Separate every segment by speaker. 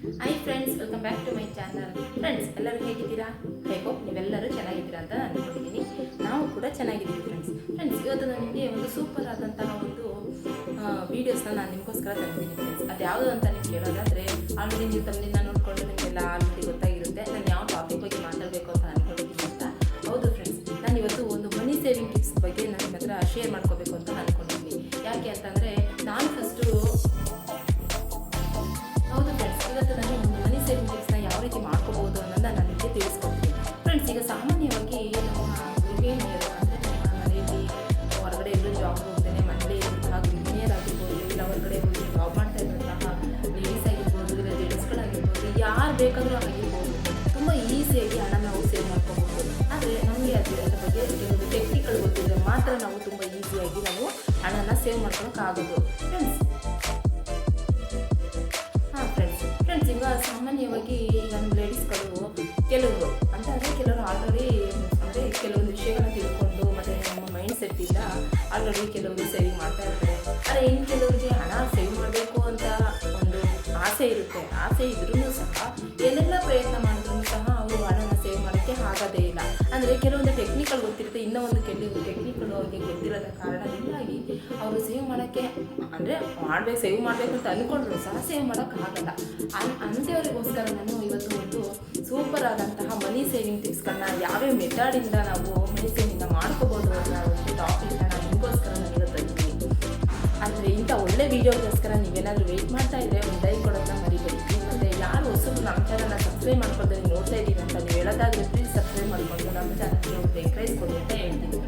Speaker 1: Hi friends welcome back to my channel friends ಎಲ್ಲರೂ ಹೇಗಿದ್ದೀರಾ? ಹೇಗೋ ನೀವೆಲ್ಲರೂ ಚೆನ್ನಾಗಿದ್ದೀರಾ ಅಂತ ಅಂದ್ಕೊಂಡಿದ್ದೀನಿ ನಾವು ಕೂಡ ಚೆನ್ನಾಗಿದ್ದೀವಿ ಫ್ರೆಂಡ್ಸ್ ಫ್ರೆಂಡ್ಸ್ ಇವತ್ತು ನಾನು ನಿಮಗೆ ಒಂದು ಸೂಪರ್ ಆದಂತಹ ಒಂದು ವೀಡಿಯೋಸ್ನ ನಾನು ನಿಮಗೋಸ್ಕರ ತಂದಿದ್ದೀನಿ ಫ್ರೆಂಡ್ಸ್ ಅದು ಯಾವುದು ಅಂತ ನೀವು ಕೇಳೋದಾದರೆ ಆಲ್ರೆಡಿ ನೀವು ತಮ್ಮದಿಂದ ನೋಡಿಕೊಂಡು ನಿಮಗೆಲ್ಲ ಆಲ್ರೆಡಿ ಗೊತ್ತಾಗಿರುತ್ತೆ. ನಾನು ಯಾವ ಟಾಪಿಕ್ ಬಗ್ಗೆ ಮಾತಾಡಬೇಕು ಅಂತ ಅಂದ್ಕೊಂಡಿದ್ದೀನಿ ಅಂತ. ಹೌದು ಫ್ರೆಂಡ್ಸ್ ನಾನು ಇವತ್ತು ಒಂದು ಮನಿ ಸೇವಿಂಗ್ ಟಿಪ್ಸ್ ಬಗ್ಗೆ ನಾನು ನಿಮ್ಮ ಹತ್ರ ಶೇರ್ ಮಾಡ್ಕೋಬೇಕು ಅಂತ ಅಂದ್ಕೊಂಡಿದ್ದೀನಿ ಬೇಕಾದರೂ ಆಗಿರ್ಬೋದು ತುಂಬ ಈಸಿಯಾಗಿ ಹಣ ನಾವು ಸೇವ್ ಮಾಡ್ಕೋಬಹುದು ಆದರೆ ನಮಗೆ ಅದು ಅದ್ರ ಬಗ್ಗೆ ಕೆಲವೊಂದು ಟೆಕ್ನಿಕ್ಗಳು ಗೊತ್ತಿದ್ರೆ ಮಾತ್ರ ನಾವು ತುಂಬ ಈಸಿಯಾಗಿ ನಾವು ಹಣನ ಸೇವ್ ಮಾಡ್ಕೊಳಕ್ಕಾಗೋದು. ಫ್ರೆಂಡ್ಸ್ ಹಾಂ ಫ್ರೆಂಡ್ಸ್ ಫ್ರೆಂಡ್ಸ್ ಈಗ ಸಾಮಾನ್ಯವಾಗಿ ನಮ್ಮ ಲೇಡೀಸ್ಗಳು ಕೆಲವರು ಅಂತ ಅಂದರೆ ಕೆಲವರು ಆಲ್ರೆಡಿ ಅಂದರೆ ಕೆಲವೊಂದು ವಿಷಯಗಳನ್ನ ತಿಳ್ಕೊಂಡು ಮತ್ತು ನಮ್ಮ ಮೈಂಡ್ ಸೆಟ್ಟಿಂದ ಆಲ್ರೆಡಿ ಕೆಲವರು ಸೇವಿಂಗ್ ಮಾಡ್ತಾ ಇರ್ತಾರೆ. ಆದರೆ ಇನ್ನು ಕೆಲವರಿಗೆ ಹಣ ಸೇವ್ ಮಾಡಬೇಕು ಅಂತ ಆಸೆ ಇರುತ್ತೆ. ಆಸೆ ಇದ್ರೂ ಸಹ ಏನೆಲ್ಲ ಪ್ರಯತ್ನ ಮಾಡಿದ್ರೂ ಸಹ ಅವರು ಹಣನ ಸೇವ್ ಮಾಡೋಕ್ಕೆ ಆಗೋದೇ ಇಲ್ಲ. ಅಂದರೆ ಕೆಲವೊಂದು ಟೆಕ್ನಿಕಲ್ ಗೊತ್ತಿರುತ್ತೆ. ಇನ್ನೂ ಒಂದು ಟೆಕ್ನಿಕ್ಗಳು ಅವ್ರಿಗೆ ಗೊತ್ತಿರೋದ ಕಾರಣದಿಂದಾಗಿ ಅವರು ಸೇವ್ ಮಾಡೋಕ್ಕೆ ಅಂದರೆ ಮಾಡಬೇಕು ಸೇವ್ ಮಾಡಬೇಕು ಅಂತ ಅಂದ್ಕೊಂಡ್ರು ಸಹ ಸೇವ್ ಮಾಡೋಕ್ಕಾಗಲ್ಲ ಅನ್ ಅಂಥವರಿಗೋಸ್ಕರ ನಾನು ಇವತ್ತು ಒಂದು ಸೂಪರ್ ಆದಂತಹ ಮನಿ ಸೇವಿಂಗ್ ಟಿಪ್ಸ್ಗಳನ್ನ ಯಾವ್ಯಾವ ಮೆಥಡಿಂದ ನಾವು ಮನಿ ಸೇವಿಂಗ್ನ ಮಾಡ್ಕೋಬೋದು ಅನ್ನೋ ಒಂದು ಟಾಪಿಕ್ನ ನಾನು ನಿಮಗೋಸ್ಕರ ನಾನು ಇಂಥ ಒಳ್ಳೆ ವೀಡಿಯೋಗೋಸ್ಕರ ನೀವೇನಾದರೂ ವೆಯ್ಟ್ ಮಾಡ್ತಾ ಇದ್ದರೆ ಒಂದು ಲೈಕ್ ಕೊಡೋದನ್ನ ಮರಿಬೇಡಿ. ಮತ್ತು ಯಾರು ಹೊಸಬರು ನಮ್ಮ ಚಾನಲ್ನ ಸಬ್ಸ್ಕ್ರೈಬ್ ಮಾಡ್ಕೊಳ್ತಾರೆ ನೋಡ್ತಾ ಇದ್ದೀನಿ ಅಂತ ನೀವು ಹೇಳೋದಾದ್ರೆ ಪ್ಲೀಸ್ ಸಬ್ಸ್ಕ್ರೈಬ್ ಮಾಡಿಕೊಂಡು ನಮ್ಮ ಚಾನಲ್ಗೆ ಒಂದು ಎಂಕರೇಜ್ ಕೊಡಿ ಅಂತ ಹೇಳ್ತೀನಿ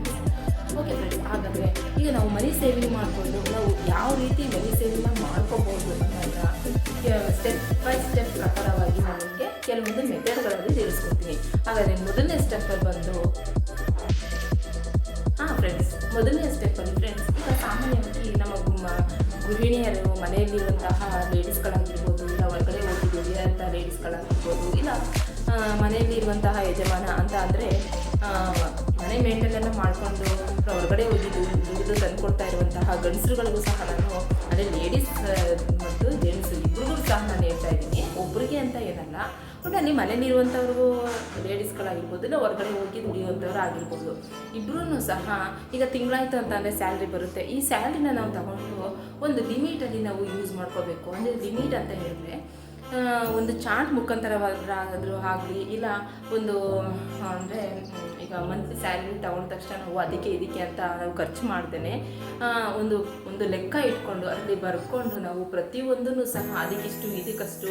Speaker 1: ಓಕೆ ಫ್ರೆಂಡ್ಸ್ ಹಾಗಾದರೆ ಈಗ ನಾವು ಮನಿ ಸೇವಿಂಗ್ ಮಾಡಿಕೊಂಡು ನಾವು ಯಾವ ರೀತಿ ಮನಿ ಸೇವಿಂಗ್ನ ಮಾಡ್ಕೋಬೋದು ಅನ್ನೋದನ್ನ ಸ್ಟೆಪ್ ಬೈ ಸ್ಟೆಪ್ ಪ್ರಕಾರವಾಗಿ ನಾನು ಕೆಲವೊಂದು ಮೆಥಡ್ಗಳಲ್ಲಿ ತಿಳಿಸ್ಕೊಡ್ತೀನಿ. ಹಾಗಾದರೆ ಮೊದಲನೇ ಸ್ಟೆಪ್ಪಲ್ಲಿ ಬಂದು ಫ್ರೆಂಡ್ಸ್ ಮೊದಲನೇ ಸ್ಟೆಪ್ಪಲ್ಲಿ ಫ್ರೆಂಡ್ಸ್ ಈಗ ಸಾಮಾನ್ಯವಾಗಿ ನಮ್ಮ ಗೃಹಿಣಿಯರು ಮನೆಯಲ್ಲಿರುವಂತಹ ಲೇಡೀಸ್ಗಳಾಗಿರ್ಬೋದು ಇಲ್ಲ ಹೊರಗಡೆ ಹೋಗಿ ದುಡಿಯುವಂಥ ಲೇಡೀಸ್ಗಳಾಗಿರ್ಬೋದು ಇಲ್ಲ ಮನೆಯಲ್ಲಿ ಮನೆಯಲ್ಲಿರುವಂತಹ ಯಜಮಾನ ಅಂತ ಅಂದರೆ ಮನೆ ಮೇಂಟೆನೆಲ್ಲ ಮಾಡಿಕೊಂಡು ಹೊರಗಡೆ ಹೋಗಿ ದುಡಿದು ತಂದುಕೊಡ್ತಾ ಇರುವಂತಹ ಗಂಡಸರುಗಳಿಗೂ ಸಹ ನಾನು ಅಂದರೆ ಲೇಡೀಸ್ ಮತ್ತು ಜೆಂಟ್ಸ್ ಇಬ್ಬರಿಗೂ ಸಹ ನಾನು ಹೇಳ್ತಾ ಇದ್ದೀನಿ. ಒಬ್ಬರಿಗೆ ಅಂತ ಏನಲ್ಲ ಬಟ್ ಅಲ್ಲಿ ಮನೇಲಿರುವಂಥವ್ರಿಗೂ ಲೇಡೀಸ್ಗಳಾಗಿರ್ಬೋದು, ಇಲ್ಲ ಹೊರಗಡೆ ಹೋಗಿ ದುಡಿಯುವಂಥವ್ರು ಆಗಿರ್ಬೋದು ಇಬ್ಬರೂ ಸಹ ಈಗ ತಿಂಗಳಾಯ್ತು ಅಂತ ಅಂದರೆ ಸ್ಯಾಲ್ರಿ ಬರುತ್ತೆ. ಈ ಸ್ಯಾಲ್ರಿನ ನಾವು ತಗೊಂಡು ಒಂದು ಲಿಮಿಟಲ್ಲಿ ನಾವು ಯೂಸ್ ಮಾಡ್ಕೋಬೇಕು. ಅಂದರೆ ಲಿಮಿಟ್ ಅಂತ ಹೇಳಿದ್ರೆ ಒಂದು ಚಾರ್ಟ್ ಮುಖಾಂತರವಾದ್ರೂ ಆಗಲಿ, ಇಲ್ಲ ಒಂದು, ಅಂದರೆ, ಈಗ ಮಂತ್ಲಿ ಸ್ಯಾಲ್ರಿ ತಗೊಂಡ ತಕ್ಷಣ ನಾವು ಅದಕ್ಕೆ ಇದಕ್ಕೆ ಅಂತ ನಾವು ಖರ್ಚು ಮಾಡ್ದೇನೆ ಒಂದು ಒಂದು ಲೆಕ್ಕ ಇಟ್ಕೊಂಡು ಅದರಲ್ಲಿ ಬರ್ಕೊಂಡು ನಾವು ಪ್ರತಿಯೊಂದನ್ನು ಸಹ ಅದಕ್ಕಿಷ್ಟು ಇದಕ್ಕಷ್ಟು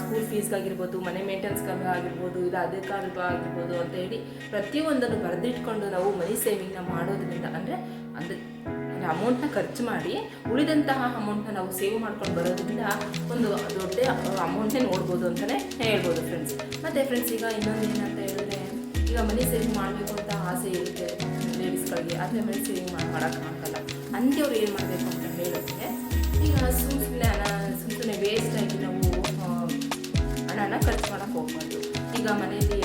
Speaker 1: ಸ್ಕೂಲ್ ಫೀಸ್ಗಾಗಿರ್ಬೋದು ಮನೆ ಮೇಂಟೆನ್ಸ್ಗಾಗಿರ್ಬೋದು ಇಲ್ಲ ಅದಕ್ಕಾಗಿರ್ಬೋದು ಆಗಿರ್ಬೋದು ಅಂತ ಹೇಳಿ ಪ್ರತಿಯೊಂದನ್ನು ಬರೆದಿಟ್ಕೊಂಡು ನಾವು ಮನಿ ಸೇವಿಂಗ್ನ ಮಾಡೋದ್ರಿಂದ, ಅಂದರೆ ಅಂದರೆ ಅಮೌಂಟ್ನ ಖರ್ಚು ಮಾಡಿ ಉಳಿದಂತಹ ಅಮೌಂಟ್ನ ನಾವು ಸೇವ್ ಮಾಡ್ಕೊಂಡು ಬರೋದ್ರಿಂದ ಒಂದು ದೊಡ್ಡ ಅಮೌಂಟೇ ನೋಡ್ಬೋದು ಅಂತಲೇ ಹೇಳ್ಬೋದು ಫ್ರೆಂಡ್ಸ್ ಮತ್ತು ಫ್ರೆಂಡ್ಸ್ ಈಗ ಇನ್ನೊಂದು ಏನಂತ ಹೇಳಿದ್ರೆ, ಈಗ ಮನಿ ಸೇವ್ ಮಾಡಬೇಕು ಅಂತ ಆಸೆ ಇರುತ್ತೆ ಲೇಡೀಸ್ಗಳಿಗೆ ಆದರೆ ಮನಿ ಸೇವಿಂಗ್ ಮಾಡೋಕ್ಕಾಗಲ್ಲ ಅಂಥವ್ರು ಏನು ಮಾಡಬೇಕು ಅಂತ ಹೇಳಿದ್ರೆ, ಈಗ ಸುಮ್ಮ ಸುಮ್ಮನೆ ಹಣ ಸುಮ್ಮನೆ ಸುಮ್ಮನೆ ವೇಸ್ಟಾಗಿ ನಾವು ಹಣನ ಖರ್ಚು ಮಾಡೋಕ್ಕೆ ಹೋಗ್ಬೋದು ಈಗ ಮನೆಯಲ್ಲಿ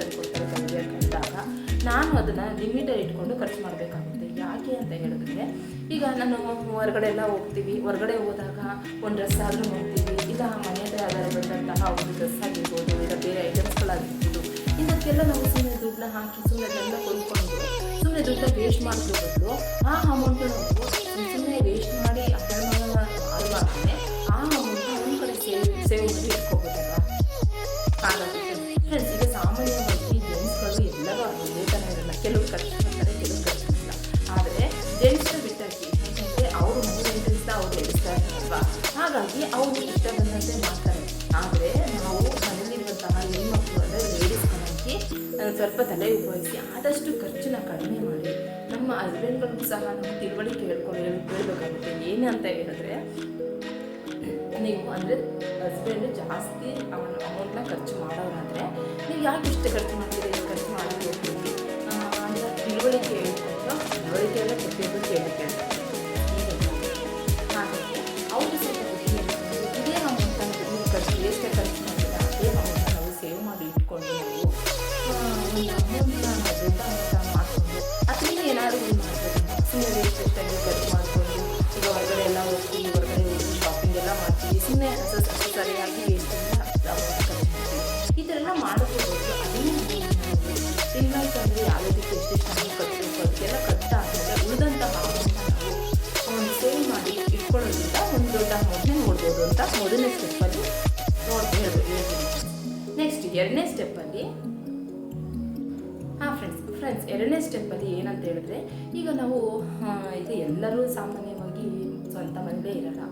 Speaker 1: ನನಗೆ ಕೊಡ್ತಾರೆ ತಂದುಕೊಡ್ತಾರೆ ಕಂಡಾಗ ನಾನು ಅದನ್ನು ಲಿಮಿಟಲ್ಲಿ ಇಟ್ಕೊಂಡು ಖರ್ಚು ಮಾಡಬೇಕಾಗುತ್ತೆ. ಯಾಕೆ ಅಂತ ಹೇಳಿದ್ರೆ ಈಗ ನಾನು ಹೊರಗಡೆ ಎಲ್ಲ ಹೋಗ್ತೀವಿ, ಹೊರಗಡೆ ಹೋದಾಗ ಒಂದು ಡ್ರೆಸ್ ಆದರೂ ನೋಡ್ತೀವಿ. ಈಗ ಮನೆಯಲ್ಲೇ ಆಧಾರ ಬಂದಂತಹ ಒಂದು ಡ್ರೆಸ್ ಆಗಿರ್ಬೋದು, ಇಲ್ಲ ಬೇರೆ ಐಟಮ್ಸ್ಗಳಾಗಿರ್ಬೋದು ಇದಕ್ಕೆಲ್ಲ ನಾವು ಸುಮ್ಮನೆ ದುಡ್ಡನ್ನ ಹಾಕಿ ಸುಮ್ಮನೆ ಅದನ್ನೆಲ್ಲ ಕೊಂಡ್ಕೊಂಡು ಸುಮ್ಮನೆ ದುಡ್ಡನ್ನ ವೇಸ್ಟ್ ಮಾಡೋದ್ರ ಆ ಅಮೌಂಟು ನಾವು ಸುಮ್ಮನೆ ವೇಸ್ಟ್ ಮಾಡಿ ಆ ಅಮೌಂಟ್ ಒಂದು ಕಡೆ ಸೇವ್ ಸೇವ್ ಮಾಡಿ ಇಟ್ಕೋಬೋದಲ್ವಾ ಹಾಗಾಗಿ ಈಗ ಸಾಮಾನ್ಯವಾಗಿ ಜೆಂಟ್ಸ್ಗಳು ಎಲ್ಲರೂ ಅದೇ ಥರ ಇರಲ್ಲ ಕೆಲವರು ಮಾಡ್ತಾರೆ ಕೆಲವರು ಕಷ್ಟ ಮಾಡಲ್ಲ ಆದರೆ ಜೆಂಟ್ಸ್ನ ಬಿಟ್ಟಾಕಿ ಯಾಕೆಂದರೆ ಅವರು ಮನೆ ಮೇಂಟೆನ್ಸ್ನ ಅವ್ರು ಎಡಿಸ್ತಾ ಇರ್ತಾರಲ್ವಾ ಹಾಗಾಗಿ ಅವರು ಇಷ್ಟ ಬಂದಂತೆ ಮಾಡ್ತಾರೆ. ಆದರೆ ನಾವು ಮನೆಯಲ್ಲಿರುವಂತಹ ಹೆಣ್ಮಕ್ಳು ಅಂದರೆ ಲೇಡೀಸ್ಗಳಾಗಿ ಸ್ವಲ್ಪ ತಲೆ ಉಪಯೋಗಿಸಿ ಆದಷ್ಟು ಖರ್ಚನ್ನ ಕಡಿಮೆ ಮಾಡಿ ನಮ್ಮ ಹಸ್ಬೆಂಡ್ಗಳಿಗೂ ಸಹ ನಾವು ತಿಳುವಳಿಕೆ ಹೇಳ್ಕೊಂಡು ಹೇಳಿ, ಹೇಳ್ಬೇಕಾಗುತ್ತೆ. ಏನು ಅಂತ ಹೇಳಿದ್ರೆ, ನೀವು ಅಂದರೆ ಹಸ್ಬೆಂಡ್ ಜಾಸ್ತಿ ಅವನ ಅಮೌಂಟ್ನ ಖರ್ಚು ಮಾಡೋರಾದರೆ ನೀವು ಯಾಕೆ ಇಷ್ಟು ಖರ್ಚು ಮಾಡ್ತೀರಿ ಖರ್ಚು ಮಾಡೋದು ಹೋಗ್ತೀವಿ ಅಂತ ತಿಳುವಳಿಕೆ ಹೇಳ್ಕೊಂಡು ತಿಳುವಳಿಕೆ ಎಲ್ಲ ಪ್ರತಿಯೊಬ್ಬರು ಕೇಳಿ ಅಥವಾ ಹಾಗಾಗಿ ಅವರು ಸ್ವಲ್ಪ ನೀವು ಖರ್ಚು ಖರ್ಚು ಹೋಗ್ತೀವಿ ನಾವು ಸೇವ್ ಮಾಡಿ ನಾವು ನಾವು ಅದರಿಂದ ಏನಾದರೂ ಮಾಡ್ಬೋದು ಸುಮ್ಮನೆ ಎಲ್ಲ ಖರ್ಚು ಮಾಡ್ಕೊಂಡು ಸುಮ್ಮನೆ ಸರಿಯಾಗಿ ಈ ಥರ ಎಲ್ಲ ಮಾಡೋದು ಅದನ್ನೇ ಇನ್ವಾಯ್ಸ್ ಅಂದರೆ ಯಾವುದಕ್ಕೆ ಎಷ್ಟೆಷ್ಟು ಹಣ ಕಟ್ಟಬೇಕು ಅದಕ್ಕೆಲ್ಲ ಉಳಿದಂತಹ ಒಂದು ಸೇವ್ ಮಾಡಿ ಇಟ್ಕೊಳ್ಳೋದ್ರಿಂದ ಒಂದು ದೊಡ್ಡ ಅಂತ ಮೊದಲನೇ ಸ್ಟೆಪ್ಪಲ್ಲಿ ನೋಡ್ತಾ ನೆಕ್ಸ್ಟ್ ಎರಡನೇ ಸ್ಟೆಪ್ಪಲ್ಲಿ ಹಾಂ ಫ್ರೆಂಡ್ಸ್ ಫ್ರೆಂಡ್ಸ್ ಎರಡನೇ ಸ್ಟೆಪ್ಪಲ್ಲಿ ಏನಂತ ಹೇಳಿದ್ರೆ, ಈಗ ನಾವು ಇದು ಎಲ್ಲರೂ ಸಾಮಾನ್ಯವಾಗಿ ಸ್ವಂತ ಮನೇಲೇ ಇರಲ್ಲ.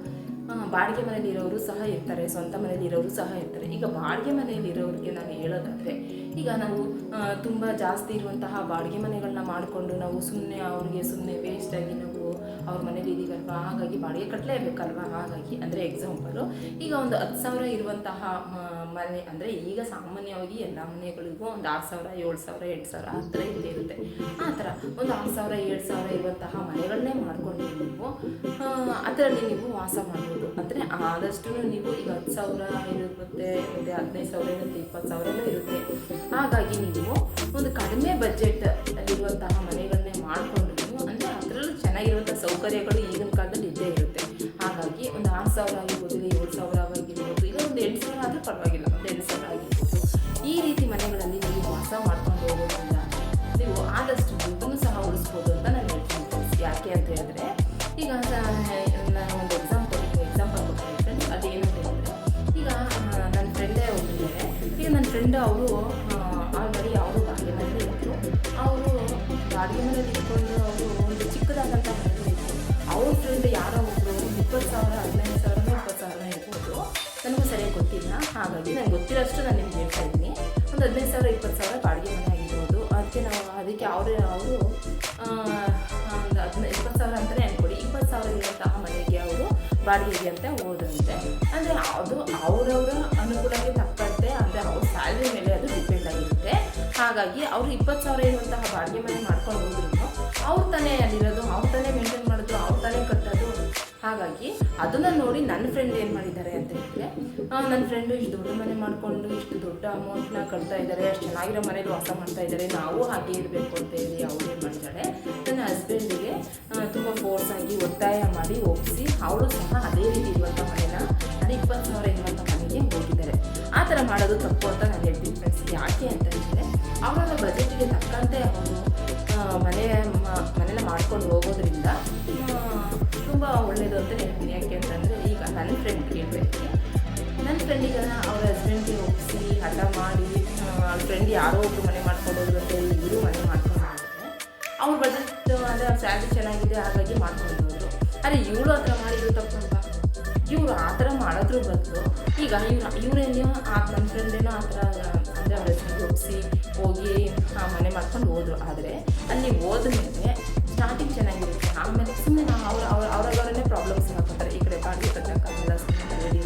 Speaker 1: ಬಾಡಿಗೆ ಮನೇಲಿ ಇರೋರು ಸಹ ಇರ್ತಾರೆ, ಸ್ವಂತ ಮನೇಲಿ ಇರೋರು ಸಹ ಇರ್ತಾರೆ. ಈಗ ಬಾಡಿಗೆ ಮನೆಯಲ್ಲಿರೋರಿಗೆ ನಾನು ಹೇಳೋದಾದರೆ, ಈಗ ನಾವು ತುಂಬ ಜಾಸ್ತಿ ಇರುವಂತಹ ಬಾಡಿಗೆ ಮನೆಗಳನ್ನ ಮಾಡಿಕೊಂಡು ನಾವು ಸುಮ್ಮನೆ ಅವ್ರಿಗೆ ಸುಮ್ಮನೆ ವೇಸ್ಟಾಗಿ ನಾವು ಅವ್ರ ಮನೇಲಿ ಇದೀವಲ್ವಾ ಹಾಗಾಗಿ ಬಾಡಿಗೆ ಕಟ್ಟಲೇಬೇಕಲ್ವಾ ಹಾಗಾಗಿ ಅಂದರೆ ಎಕ್ಸಾಂಪಲು ಈಗ ಒಂದು ಹತ್ತು ಸಾವಿರ ಇರುವಂತಹ ಮನೆ ಅಂದರೆ ಈಗ ಸಾಮಾನ್ಯವಾಗಿ ಎಲ್ಲ ಮನೆಗಳಿಗೂ ಒಂದು ಆರು ಸಾವಿರ, ಏಳು ಸಾವಿರ, ಎಂಟು ಸಾವಿರ ಆ ಥರ ಇರುತ್ತೆ. ಆ ಥರ ಒಂದು ಆರು ಸಾವಿರ, ಏಳು ಸಾವಿರ ಇರುವಂತಹ ಮನೆಗಳನ್ನೇ ಮಾಡ್ಕೊಂಡು ನೀವು ಅದರಲ್ಲಿ ನೀವು ವಾಸ ಮಾಡ್ಬೋದು. ಅಂದರೆ ಆದಷ್ಟು ನೀವು ಈಗ ಹತ್ತು ಸಾವಿರ ಇರುತ್ತೆ, ಮತ್ತು ಹದಿನೈದು ಸಾವಿರ ಇರುತ್ತೆ, ಇಪ್ಪತ್ತು ಸಾವಿರನೂ ಇರುತ್ತೆ. ಹಾಗಾಗಿ ನೀವು ಒಂದು ಕಡಿಮೆ ಬಜೆಟ್ ಅಲ್ಲಿರುವಂತಹ ಮನೆಗಳನ್ನೇ ಮಾಡಿಕೊಂಡು ಚೆನ್ನಾಗಿರುವಂಥ ಸೌಕರ್ಯಗಳು ಈಗಿನ ಕಾಲದಲ್ಲಿ ಇದ್ದೇ ಇರುತ್ತೆ. ಹಾಗಾಗಿ ಒಂದು ಆರು ಸಾವಿರ ಆಗಿರ್ಬೋದು, ಇಲ್ಲ ಏಳು ಸಾವಿರ ಆಗಿರ್ಬೋದು, ಇಲ್ಲ ಒಂದು ಎಂಟು ಸಾವಿರ ಆದರೆ ಪರವಾಗಿಲ್ಲ, ಒಂದು ಎಂಟು ಸಾವಿರ ಆಗಿರ್ಬೋದು. ಈ ರೀತಿ ಮನೆಗಳಲ್ಲಿ ನೀವು ವಾಸ ಮಾಡ್ಕೊಂಡು ಹೋಗೋದ್ರಿಂದ ನೀವು ಆದಷ್ಟು ದುಡ್ಡನ್ನು ಸಹ ಉಳಿಸ್ಬೋದು ಅಂತ ನಾನು ಹೇಳ್ತೀನಿ ಯಾಕೆ ಅಂತ ಹೇಳಿದ್ರೆ, ಈಗ ನಾನು ಒಂದು ಎಕ್ಸಾಂಪಲ್ ಎಕ್ಸಾಂಪಲ್ ಕೊಡ್ತೀನಿ ಅಂತ ಹೇಳಿದ್ರೆ, ಈಗ ನನ್ನ ಫ್ರೆಂಡೇ ಹೋಗಿದ್ದಾರೆ ಈಗ ನನ್ನ ಫ್ರೆಂಡ್ ಅವರು ಆಲ್ರೆಡಿ ಅವರು ಬಾಡಿಗೆ ಇದ್ದರು ಅವರು ಬಾಡಿಗೆ ಇಟ್ಕೊಂಡು ಚಿಕ್ಕದಾದಂಥ ಮನೇಲಿ ಇತ್ತು. ಅವ್ರ ಯಾರೋ ಒಬ್ಬರು ಇಪ್ಪತ್ತು ಸಾವಿರ, ಹದಿನೈದು ಸಾವಿರನೋ ಇಪ್ಪತ್ತು ಸಾವಿರ ಇರ್ಬೋದು ನನಗೂ ಸರಿಯಾಗಿ ಗೊತ್ತಿಲ್ಲ. ಹಾಗಾಗಿ ನನಗೆ ಗೊತ್ತಿರೋಷ್ಟು ನಾನು ನಿಮ್ಗೆ ಹೇಳ್ತಾ ಇದ್ದೀನಿ. ಒಂದು ಹದಿನೈದು ಸಾವಿರ, ಇಪ್ಪತ್ತು ಸಾವಿರ ಬಾಡಿಗೆ ಮನೆ ಆಗಿರ್ಬೋದು. ಅದಕ್ಕೆ ನಾವು ಅದಕ್ಕೆ ಅವರು ಅವರು ಒಂದು ಹದಿನೈದು, ಇಪ್ಪತ್ತು ಸಾವಿರ ಅಂತಲೇ ಅಂದ್ಕೊಡಿ ಇಪ್ಪತ್ತು ಸಾವಿರ ಇರುವಂತಹ ಮನೆಗೆ ಅವರು ಬಾಡಿಗೆಗೆ ಅಂತ ಹೋದಂತೆ. ಅಂದರೆ ಅದು ಅವರವರ ಅನುಕೂಲಕ್ಕೆ ತಕ್ಕಂತೆ, ಅಂದರೆ ಅವ್ರ ಸ್ಯಾಲ್ರಿ ಮೇಲೆ ಅದು ಡಿಪೆಂಡ್ ಆಗಿರುತ್ತೆ. ಹಾಗಾಗಿ ಅವರು ಇಪ್ಪತ್ತು ಸಾವಿರ ಇರುವಂತಹ ಬಾಡಿಗೆ ಮನೆ ಮಾಡ್ಕೊಂಡು ಹೋದ್ರು ಅವ್ರು ತಾನೇ ಅಲ್ಲಿರೋದು ಅವ್ರ ತಾನೇ ಮೇಂಟೈನ್ ಮಾಡೋದು ಅವ್ರ ತಾನೇ ಕಟ್ಟೋದು. ಹಾಗಾಗಿ ಅದನ್ನು ನೋಡಿ ನನ್ನ ಫ್ರೆಂಡ್ ಏನು ಮಾಡಿದ್ದಾರೆ ಅಂತ ಹೇಳಿದ್ರೆ ನನ್ನ ಫ್ರೆಂಡು ಇಷ್ಟು ದೊಡ್ಡ ಮನೆ ಮಾಡಿಕೊಂಡು ಇಷ್ಟು ದೊಡ್ಡ ಅಮೌಂಟ್ನ ಕಟ್ತಾ ಇದ್ದಾರೆ, ಅಷ್ಟು ಚೆನ್ನಾಗಿರೋ ಮನೇಲಿ ವಾಸ ಮಾಡ್ತಾ ಇದ್ದಾರೆ, ನಾವು ಹಾಗೆ ಇರಬೇಕು ಅಂತ ಹೇಳಿ ಅವ್ರು ಏನು ಮಾಡ್ತಾಳೆ ನನ್ನ ಹಸ್ಬೆಂಡಿಗೆ ತುಂಬ ಫೋರ್ಸ್ ಆಗಿ ಒತ್ತಾಯ ಮಾಡಿ ಒಪ್ಪಿಸಿ, ಅವಳು ಸಹ ಅದೇ ರೀತಿ ಇರುವಂಥ ಮನೇನ, ಅದು ಇಪ್ಪತ್ತು ಸಾವಿರ ಇರುವಂಥ ಮನೆಗೆ ಹೋಗಿದ್ದಾರೆ. ಆ ಥರ ಮಾಡೋದು ತಪ್ಪು ಅಂತ ನಾನು ಹೇಳ್ತೀನಿ ಫ್ರೆಂಡ್ಸ್ ಯಾಕೆ ಅಂತ ಹೇಳಿದ್ರೆ ಅವರ ಬಜೆಟಿಗೆ ತಕ್ಕಂತೆ ಅವರು ಮನೆ ಮನೆಯಲ್ಲ ಮಾಡ್ಕೊಂಡು ಹೋಗೋದ್ರಿಂದ ತುಂಬ ಒಳ್ಳೆಯದು ಅಂತ ಹೇಳ್ತೀನಿ. ಯಾಕೆ ಅಂತಂದರೆ ಈಗ ನನ್ನ ಫ್ರೆಂಡ್ ಕೇಳಬೇಕು ನನ್ನ ಫ್ರೆಂಡಿಗೆ ಅವ್ರ ಹಸ್ಬೆಂಡ್ಗೆ ಒಪ್ಪಿಸಿ, ಹಠ ಮಾಡಿ ಫ್ರೆಂಡ್ ಯಾರೋ ಒಬ್ಬರು ಮನೆ ಮಾಡ್ಕೊಂಡು ಹೇಳಿ ಇವರು ಮನೆ ಮಾಡ್ಕೊಂಡು ಹೋಗಿದ್ದಾರೆ ಅವ್ರ ಬಜೆಟ್ ಅಂದರೆ ಅವ್ರ ಸ್ಯಾಲ್ರಿ ಚೆನ್ನಾಗಿದೆ ಹಾಗಾಗಿ ಮಾಡ್ಕೊಂಡು ಹೋದ್ರು. ಅರೆ ಇವಳು ಆ ಥರ ಮಾಡಿದ್ರು ತಪ್ಪಲ್ವಾ ಇವರು ಆ ಥರ ಮಾಡೋದ್ರ ಬದಲು ಈಗ ಇವ್ರು, ಇವರೇನೋ, ಆ ನನ್ನ ಫ್ರೆಂಡೇನೋ ಆ ಥರ ಅಂದರೆ ಅವ್ರ ಹೆಸರಿಗೆ ಒಪ್ಪಿಸಿ ಹೋಗಿ ಆ ಮನೆ ಮಾಡ್ಕೊಂಡು ಹೋದ್ರು. ಆದರೆ ಅಲ್ಲಿ ಹೋದ್ಮೇಲೆ ಸ್ಟಾರ್ಟಿಂಗ್ ಚೆನ್ನಾಗಿರುತ್ತೆ. ಆಮೇಲೆ ಸುಮ್ಮನೆ ನಾವು ಅವ್ರ ಅವ್ರ ಅವ್ರವರನ್ನೇ ಪ್ರಾಬ್ಲಮ್ಸ್ ಹಾಕೋತಾರೆ ಈ ಕಡೆ ಬಾಡಿಗೆ ಕಟ್ಟೋಕ್ಕಾಗಲ್ಲ ಸುಮ್ಮನೆ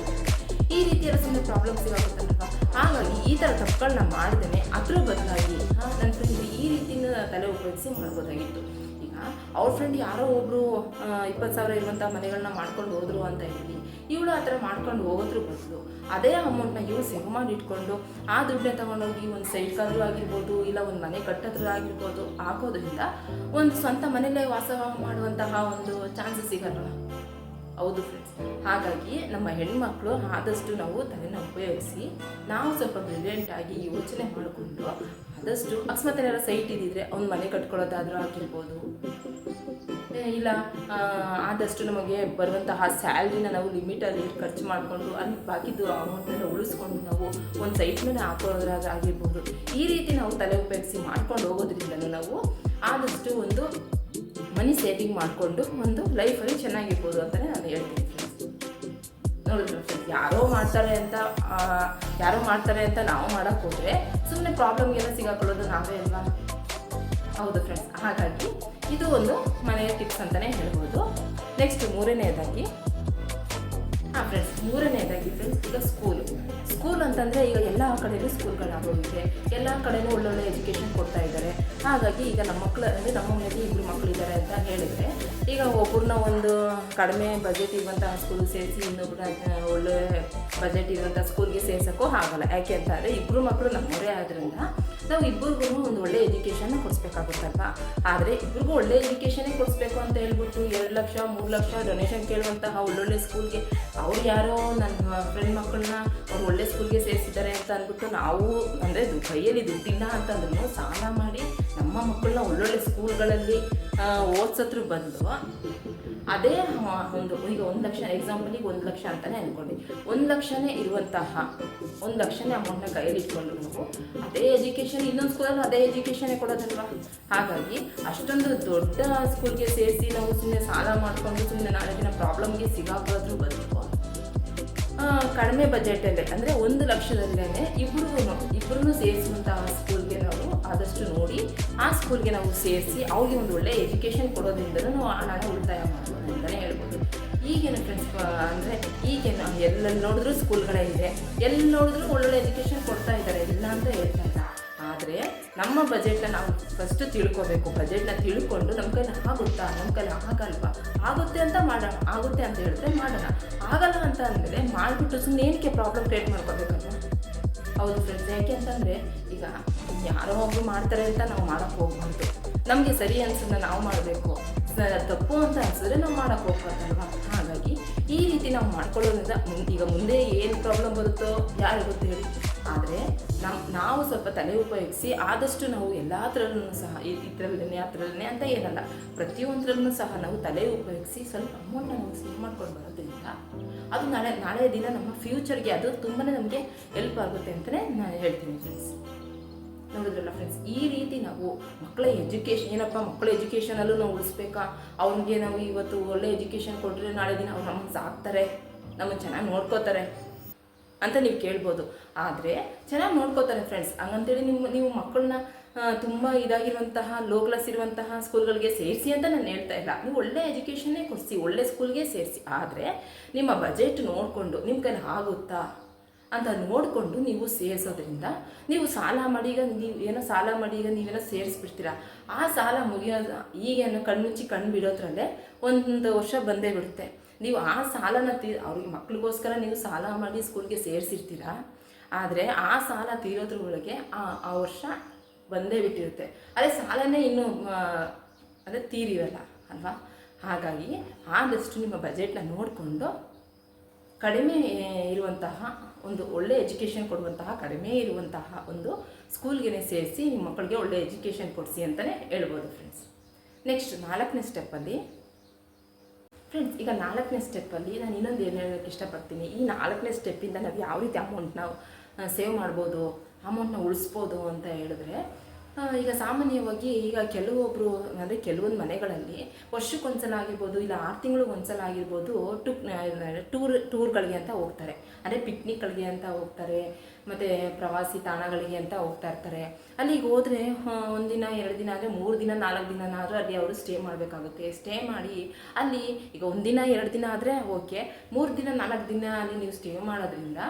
Speaker 1: ಈ ರೀತಿಯೆಲ್ಲ ಸುಮ್ಮನೆ ಪ್ರಾಬ್ಲಮ್ಸ್ ಸಿಗಾಗುತ್ತಲ್ವ ಹಾಗಾಗಿ ಈ ಥರ ತಪ್ಪುಗಳನ್ನ ಮಾಡ್ದೇನೆ ಅದ್ರ ಬದಲಾಗಿ ನನ್ನ ಫ್ರೆಂಡ್ ಈ ರೀತಿಯಿಂದ ತಲೆ ಉಪಯೋಗಿಸಿ ಮಾಡ್ಬೋದಾಗಿತ್ತು. ಈಗ ಅವ್ರ ಫ್ರೆಂಡ್ ಯಾರೋ ಒಬ್ಬರು ಇಪ್ಪತ್ತು ಸಾವಿರ ಇರುವಂಥ ಮನೆಗಳನ್ನ ಮಾಡ್ಕೊಂಡು ಹೋದರು ಅಂತ ಹೇಳಿ ಇವಳು ಆ ಥರ ಮಾಡ್ಕೊಂಡು ಹೋಗೋದ್ರ ಬದಲು. ಅದೇ ಅಮೌಂಟ್ನ ಇವಳು ಸೇವ್ ಮಾಡಿ ಇಟ್ಕೊಂಡು ಆ ದುಡ್ಡನ್ನ ತಗೊಂಡೋಗಿ ಒಂದು ಸೈಡ್ಗಾದ್ರೂ ಆಗಿರ್ಬೋದು, ಇಲ್ಲ ಒಂದು ಮನೆ ಕಟ್ಟೋದ್ರ ಆಗಿರ್ಬೋದು ಹಾಕೋದ್ರಿಂದ ಒಂದು ಸ್ವಂತ ಮನೆಯಲ್ಲೇ ವಾಸ ಮಾಡುವಂತಹ ಒಂದು ಚಾನ್ಸಸ್ ಸಿಗಲ್ಲ ಹೌದು ಫ್ರೆಂಡ್ಸ್ ಹಾಗಾಗಿ ನಮ್ಮ ಹೆಣ್ಮಕ್ಳು ಆದಷ್ಟು ನಾವು ತಲೆನ ಉಪಯೋಗಿಸಿ, ನಾವು ಸ್ವಲ್ಪ ಬ್ರಿಲಿಯಂಟ್ ಆಗಿ ಯೋಚನೆ ಮಾಡಿಕೊಂಡು ಆದಷ್ಟು ಅಕಸ್ಮಾತ್ ಏನಾದ್ರು ಸೈಟ್ ಇದ್ದಿದ್ರೆ ಅವ್ನು ಮನೆ ಕಟ್ಕೊಳ್ಳೋದಾದ್ರೂ ಆಗಿರ್ಬೋದು ಇಲ್ಲ ಆದಷ್ಟು ನಮಗೆ ಬರುವಂತಹ ಸ್ಯಾಲ್ರಿನ ನಾವು ಲಿಮಿಟಲ್ಲಿ ಖರ್ಚು ಮಾಡಿಕೊಂಡು ಅಲ್ಲಿ ಬಾಕಿದ್ದು ಅಮೌಂಟನ್ನು ಉಳಿಸ್ಕೊಂಡು ನಾವು ಒಂದು ಸೈಟ್ ಮೇಲೆ ಹಾಕೋದ್ರಾಗ ಆಗಿರ್ಬೋದು. ಈ ರೀತಿ ನಾವು ತಲೆ ಉಪಯೋಗಿಸಿ ಮಾಡ್ಕೊಂಡು ಹೋಗೋದ್ರಿಂದ ನಾವು ಆದಷ್ಟು ಒಂದು ಮನಿ ಸೇವಿಂಗ್ ಮಾಡಿಕೊಂಡು ಒಂದು ಲೈಫಲ್ಲಿ ಚೆನ್ನಾಗಿರ್ಬೋದು ಅಂತಲೇ ನಾನು ಹೇಳ್ತೀನಿ ಯಾರೋ ಮಾಡ್ತಾರೆ ಅಂತ ಯಾರೋ ಮಾಡ್ತಾರೆ ಅಂತ ನಾವು ಮಾಡೋಕ್ಕೆ ಹೋದರೆ ಸುಮ್ಮನೆ ಪ್ರಾಬ್ಲಮ್ಗೆಲ್ಲ ಸಿಗಾಕೊಳ್ಳೋದು ನಾವೇ ಅಲ್ವಾ? ಹೌದು ಫ್ರೆಂಡ್ಸ್ ಹಾಗಾಗಿ ಇದು ಒಂದು ಮನೆಯ ಟಿಪ್ಸ್ ಅಂತಲೇ ಹೇಳ್ಬೋದು. ನೆಕ್ಸ್ಟ್ ಮೂರನೇದಾಗಿ, ಹಾಂ ಫ್ರೆಂಡ್ಸ್ ಮೂರನೇದಾಗಿ ಫ್ರೆಂಡ್ಸ್ ಈಗ ಸ್ಕೂಲು ಸ್ಕೂಲ್ ಅಂತಂದರೆ ಈಗ ಎಲ್ಲ ಕಡೆಯೂ ಸ್ಕೂಲ್ಗಳಾಗೋಗಿದೆ ಎಲ್ಲ ಕಡೆಯೂ ಒಳ್ಳೊಳ್ಳೆ ಎಜುಕೇಷನ್ ಕೊಡ್ತಾ ಇದ್ದಾರೆ. ಹಾಗಾಗಿ ಈಗ ನಮ್ಮ ಮಕ್ಕಳು ಅಂದರೆ ನಮ್ಮ ಮನೆಯಲ್ಲಿ ಇಬ್ಬರು ಮಕ್ಕಳಿದ್ದಾರೆ ಅಂತ ಹೇಳಿದರೆ, ಈಗ ಒಬ್ಬರನ್ನ ಒಂದು ಕಡಿಮೆ ಬಜೆಟ್ ಇರುವಂತಹ ಸ್ಕೂಲ್ ಸೇರಿಸಿ ಇನ್ನೊಬ್ಬರ ಒಳ್ಳೆ ಬಜೆಟ್ ಇರುವಂಥ ಸ್ಕೂಲ್ಗೆ ಸೇರ್ಸೋಕ್ಕೂ ಆಗಲ್ಲ. ಯಾಕೆ ಅಂತಂದರೆ ಇಬ್ಬರು ಮಕ್ಕಳು ನಮ್ಮವರೇ ಆದ್ದರಿಂದ ನಾವು ಇಬ್ಬರಿಗೂ ಒಂದು ಒಳ್ಳೆ ಎಜುಕೇಷನ್ನ ಕೊಡಿಸ್ಬೇಕಾಗುತ್ತಲ್ವಾ? ಆದರೆ ಇಬ್ಬರಿಗೂ ಒಳ್ಳೆ ಎಜುಕೇಷನ್ನೇ ಕೊಡಿಸ್ಬೇಕು ಅಂತ ಹೇಳ್ಬಿಟ್ಟು ಎರಡು ಲಕ್ಷ, ಮೂರು ಲಕ್ಷ ಡೊನೇಷನ್ ಕೇಳುವಂತಹ ಒಳ್ಳೊಳ್ಳೆ ಸ್ಕೂಲ್ಗೆ ಅವ್ರು ಯಾರೋ ನನ್ನ ಫ್ರೆಂಡ್ ಮಕ್ಕಳನ್ನ ಅವ್ರು ಒಳ್ಳೆ ಸ್ಕೂಲ್ಗೆ ಸೇರಿಸಿದ್ದಾರೆ ಅಂತ ಅಂದ್ಬಿಟ್ಟು ನಾವು ಅಂದರೆ ಕೈಯಲ್ಲಿ ದುಡ್ಡಿಲ್ಲ ಅಂತಂದ್ರೂ ಸಾಲ ಮಾಡಿ ನಮ್ಮ ಮಕ್ಕಳನ್ನ ಒಳ್ಳೊಳ್ಳೆ ಸ್ಕೂಲ್ಗಳಲ್ಲಿ ಓದ್ಸತ್ರ ಬಂದು ಅದೇ ಒಂದು ಈಗ ಒಂದು ಲಕ್ಷ ಎಕ್ಸಾಂಪಲಿಗೆ ಒಂದು ಲಕ್ಷ ಅಂತಲೇ ಅಂದ್ಕೊಂಡಿ ಒಂದು ಲಕ್ಷನೇ ಇರುವಂತಹ ಒಂದು ಲಕ್ಷನೇ ಅಮೌಂಟ್ನ ಕೈಯಲ್ಲಿ ಇಟ್ಕೊಂಡು ನಾವು. ಅದೇ ಎಜುಕೇಷನ್ ಇನ್ನೊಂದು ಸ್ಕೂಲಲ್ಲೂ ಅದೇ ಎಜುಕೇಷನೇ ಕೊಡೋದಲ್ವಾ? ಹಾಗಾಗಿ ಅಷ್ಟೊಂದು ದೊಡ್ಡ ಸ್ಕೂಲ್ಗೆ ಸೇರಿಸಿ ನಾವು ಸುಮ್ಮನೆ ಸಾಲ ಮಾಡಿಕೊಂಡು ಸುಮ್ಮನೆ ನಾಳೆ ದಿನ ಪ್ರಾಬ್ಲಮ್ಗೆ ಸಿಗಾಕೋದ್ರೂ ಬದಲು ಆ, ಕಡಿಮೆ ಬಜೆಟಲ್ಲೇ ಅಂದರೆ ಒಂದು ಲಕ್ಷದಲ್ಲೇ ಇಬ್ಬರೂ ಇಬ್ಬರೂ ಸೇರಿಸುವಂತಹ ಸ್ಕೂಲ್ಗೆ ನಾವು ಆದಷ್ಟು ನೋಡಿ ಆ ಸ್ಕೂಲ್ಗೆ ನಾವು ಸೇರಿಸಿ ಅವ್ರಿಗೆ ಒಂದು ಒಳ್ಳೆಯ ಎಜುಕೇಷನ್ ಕೊಡೋದ್ರಿಂದ ನಾವು ಹಣ ಉಳಿತಾಯ ಮಾಡ್ಬೋದು. ಈಗೇನು ಪ್ರಿನ್ಸಿಪ ಅಂದರೆ ಈಗೇನು ಎಲ್ಲೆಲ್ಲಿ ನೋಡಿದ್ರು ಸ್ಕೂಲ್ಗಳೇ ಇದೆ ಎಲ್ಲಿ ನೋಡಿದ್ರು ಒಳ್ಳೊಳ್ಳೆ ಎಜುಕೇಷನ್ ಕೊಡ್ತಾ ಇದ್ದಾರೆ, ಇಲ್ಲ ಅಂತ ಹೇಳ್ತಾ ಇಲ್ಲ. ಆದರೆ ನಮ್ಮ ಬಜೆಟ್ನ ನಾವು ಫಸ್ಟ್ ತಿಳ್ಕೊಬೇಕು. ಬಜೆಟ್ನ ತಿಳ್ಕೊಂಡು ನಮ್ಮ ಕೈಲಿ ಆಗುತ್ತಾ? ನಮ್ಮ ಕೈಲಿ ಆಗಲ್ವಾ? ಆಗುತ್ತೆ ಅಂತ ಮಾಡೋಣ, ಆಗುತ್ತೆ ಅಂತ ಹೇಳಿದ್ರೆ ಮಾಡೋಣ. ಆಗಲ್ಲ ಅಂತ ಅಂದರೆ ಮಾಡಿಬಿಟ್ಟು ಸುಮ್ಮನೆ ಏನಕ್ಕೆ ಪ್ರಾಬ್ಲಮ್ ಕ್ರಿಯೇಟ್ ಮಾಡ್ಕೋಬೇಕಲ್ವ? ಹೌದು ಫ್ರೆಂಡ್ಸ್ ಯಾಕೆ ಅಂತಂದರೆ ಈಗ ಯಾರೋ ಒಬ್ಬರು ಮಾಡ್ತಾರೆ ಅಂತ ನಾವು ಮಾಡೋಕ್ಕೆ ಹೋಗ್ಬಾರ್ದು. ನಮಗೆ ಸರಿ ಅನ್ಸೋದನ್ನ ನಾವು ಮಾಡಬೇಕು. ತಪ್ಪು ಅಂತ ಅನ್ಸಿದ್ರೆ ನಾವು ಮಾಡೋಕ್ಕೆ ಹೋಗ್ಬಾರ್ದಲ್ವಾ? ಈ ರೀತಿ ನಾವು ಮಾಡ್ಕೊಳ್ಳೋದ್ರಿಂದ ಈಗ ಮುಂದೆ ಏನು ಪ್ರಾಬ್ಲಮ್ ಬರುತ್ತೋ ಯಾರು ಗೊತ್ತು ಹೇಳಿ. ಆದರೆ ನಮ್ಮ ನಾವು ಸ್ವಲ್ಪ ತಲೆ ಉಪಯೋಗಿಸಿ ಆದಷ್ಟು ನಾವು ಎಲ್ಲ ಥರಲ್ಲೂ ಸಹ ಇದರಲ್ಲೇ ಆ ಥರಲ್ಲೇ ಅಂತ ಏನಲ್ಲ, ಪ್ರತಿಯೊಂದರಲ್ಲೂ ಸಹ ನಾವು ತಲೆ ಉಪಯೋಗಿಸಿ ಸ್ವಲ್ಪ ಅಮೌಂಟ್ ನಾವು ಸೇವ್ ಮಾಡ್ಕೊಂಡು ಬರೋದ್ರಿಂದ ಅದು ನಾಳೆ ನಾಳೆ ದಿನ ನಮ್ಮ ಫ್ಯೂಚರ್ಗೆ ಅದು ತುಂಬಾ ನಮಗೆ ಹೆಲ್ಪ್ ಆಗುತ್ತೆ ಅಂತಲೇ ನಾನು ಹೇಳ್ತೀನಿ ಫ್ರೆಂಡ್ಸ್ ನೋಡಿದ್ರಲ್ಲ ಫ್ರೆಂಡ್ಸ್ ಈ ರೀತಿ ನಾವು ಮಕ್ಕಳ ಎಜುಕೇಷನ್ ಏನಪ್ಪ ಮಕ್ಕಳ ಎಜುಕೇಷನಲ್ಲೂ ನಾವು ಉಳಿಸ್ಬೇಕಾ? ಅವ್ರಿಗೆ ನಾವು ಇವತ್ತು ಒಳ್ಳೆ ಎಜುಕೇಷನ್ ಕೊಟ್ಟರೆ ನಾಳೆ ದಿನ ಅವ್ರು ನಮ್ಗೆ ಸಾಕ್ತಾರೆ ನಮ್ಮ ಚೆನ್ನಾಗಿ ನೋಡ್ಕೋತಾರೆ ಅಂತ ನೀವು ಕೇಳ್ಬೋದು. ಆದರೆ ಚೆನ್ನಾಗಿ ನೋಡ್ಕೋತಾರೆ ಫ್ರೆಂಡ್ಸ್ ಹಂಗಂತೇಳಿ ನಿಮ್ಮ ನೀವು ಮಕ್ಕಳನ್ನ ತುಂಬ ಇದಾಗಿರುವಂತಹ ಲೋ ಕ್ಲಾಸ್ ಇರುವಂತಹ ಸ್ಕೂಲ್ಗಳಿಗೆ ಸೇರಿಸಿ ಅಂತ ನಾನು ಹೇಳ್ತಾ ಇಲ್ಲ. ನೀವು ಒಳ್ಳೆ ಎಜುಕೇಷನ್ನೇ ಕೊಡಿಸಿ, ಒಳ್ಳೆ ಸ್ಕೂಲ್ಗೆ ಸೇರಿಸಿ. ಆದರೆ ನಿಮ್ಮ ಬಜೆಟ್ ನೋಡಿಕೊಂಡು ನಿಮ್ಮ ಕೈಲಿ ಆಗುತ್ತಾ? ಅಂತ ನೋಡಿಕೊಂಡು ನೀವು ಸೇರಿಸೋದ್ರಿಂದ ನೀವು ಸಾಲ ಮಾಡಿ, ಈಗ ನೀವು ಏನೋ ಸಾಲ ಮಾಡಿ, ಈಗ ನೀವೇನೋ ಸೇರಿಸ್ಬಿಡ್ತೀರಾ? ಆ ಸಾಲ ಮುಗಿಯೋದು ಈಗೇನು ಕಣ್ಮುಚ್ಚಿ ಕಣ್ಣು ಬಿಡೋದ್ರಲ್ಲೇ ಒಂದು ವರ್ಷ ಬಂದೇ ಬಿಡುತ್ತೆ. ನೀವು ಆ ಸಾಲನ ತೀ, ಅವ್ರಿಗೆ ಮಕ್ಳಿಗೋಸ್ಕರ ನೀವು ಸಾಲ ಮಾಡಿ ಸ್ಕೂಲ್ಗೆ ಸೇರಿಸಿರ್ತೀರಾ? ಆದರೆ ಆ ಸಾಲ ತೀರೋದ್ರ ಒಳಗೆ ಆ ಆ ವರ್ಷ ಬಂದೇ ಬಿಟ್ಟಿರುತ್ತೆ. ಅದೇ ಸಾಲನೇ ಇನ್ನೂ ಅಂದರೆ ತೀರಿರಲ್ಲ, ಅಲ್ವಾ? ಹಾಗಾಗಿ ಆದಷ್ಟು ನಿಮ್ಮ ಬಜೆಟ್ನ ನೋಡಿಕೊಂಡು ಕಡಿಮೆ ಇರುವಂತಹ ಒಂದು ಒಳ್ಳೆ ಎಜುಕೇಷನ್ ಕೊಡುವಂತಹ, ಕಡಿಮೆ ಇರುವಂತಹ ಒಂದು ಸ್ಕೂಲ್ಗೆ ಸೇರಿಸಿ ನಿಮ್ಮ ಮಕ್ಕಳಿಗೆ ಒಳ್ಳೆ ಎಜುಕೇಷನ್ ಕೊಡಿಸಿ ಅಂತಲೇ ಹೇಳ್ಬೋದು ಫ್ರೆಂಡ್ಸ್ ನೆಕ್ಸ್ಟ್ ನಾಲ್ಕನೇ ಸ್ಟೆಪ್ಪಲ್ಲಿ ಫ್ರೆಂಡ್ಸ್ ಈಗ ನಾಲ್ಕನೇ ಸ್ಟೆಪ್ಪಲ್ಲಿ ನಾನು ಇನ್ನೊಂದು ಏನು ಹೇಳೋಕ್ಕೆ ಇಷ್ಟಪಡ್ತೀನಿ. ಈ ನಾಲ್ಕನೇ ಸ್ಟೆಪ್ಪಿಂದ ನಾವು ಯಾವ ರೀತಿ ಅಮೌಂಟ್ನ ಸೇವ್ ಮಾಡ್ಬೋದು ಅಮೌಂಟ್ನ ಉಳಿಸ್ಬೋದು ಅಂತ ಹೇಳಿದ್ರೆ ಈಗ ಸಾಮಾನ್ಯವಾಗಿ ಈಗ ಕೆಲವೊಬ್ಬರು ಅಂದರೆ ಕೆಲವೊಂದು ಮನೆಗಳಲ್ಲಿ ವರ್ಷಕ್ಕೊಂದ್ಸಲ ಆಗಿರ್ಬೋದು, ಇಲ್ಲ ಆರು ತಿಂಗಳಿಗೆ ಒಂದ್ಸಲ ಆಗಿರ್ಬೋದು ಟುಕ್ ಟೂರ್, ಟೂರ್ಗಳಿಗೆ ಅಂತ ಹೋಗ್ತಾರೆ. ಅಂದರೆ ಪಿಕ್ನಿಕ್ಗಳಿಗೆ ಅಂತ ಹೋಗ್ತಾರೆ, ಮತ್ತು ಪ್ರವಾಸಿ ತಾಣಗಳಿಗೆ ಅಂತ ಹೋಗ್ತಾ ಇರ್ತಾರೆ. ಅಲ್ಲಿಗೆ ಹೋದರೆ ಒಂದಿನ ಎರಡು ದಿನ ಆದರೆ ಮೂರು ದಿನ, ನಾಲ್ಕು ದಿನನಾದರೂ ಅಲ್ಲಿ ಅವರು ಸ್ಟೇ ಮಾಡಬೇಕಾಗುತ್ತೆ. ಸ್ಟೇ ಮಾಡಿ, ಅಲ್ಲಿ ಈಗ ಒಂದಿನ ಎರಡು ದಿನ ಆದರೆ ಓಕೆ ಮೂರು ದಿನ, ನಾಲ್ಕು ದಿನ ಅಲ್ಲಿ ನೀವು ಸ್ಟೇ ಮಾಡೋದ್ರಿಂದ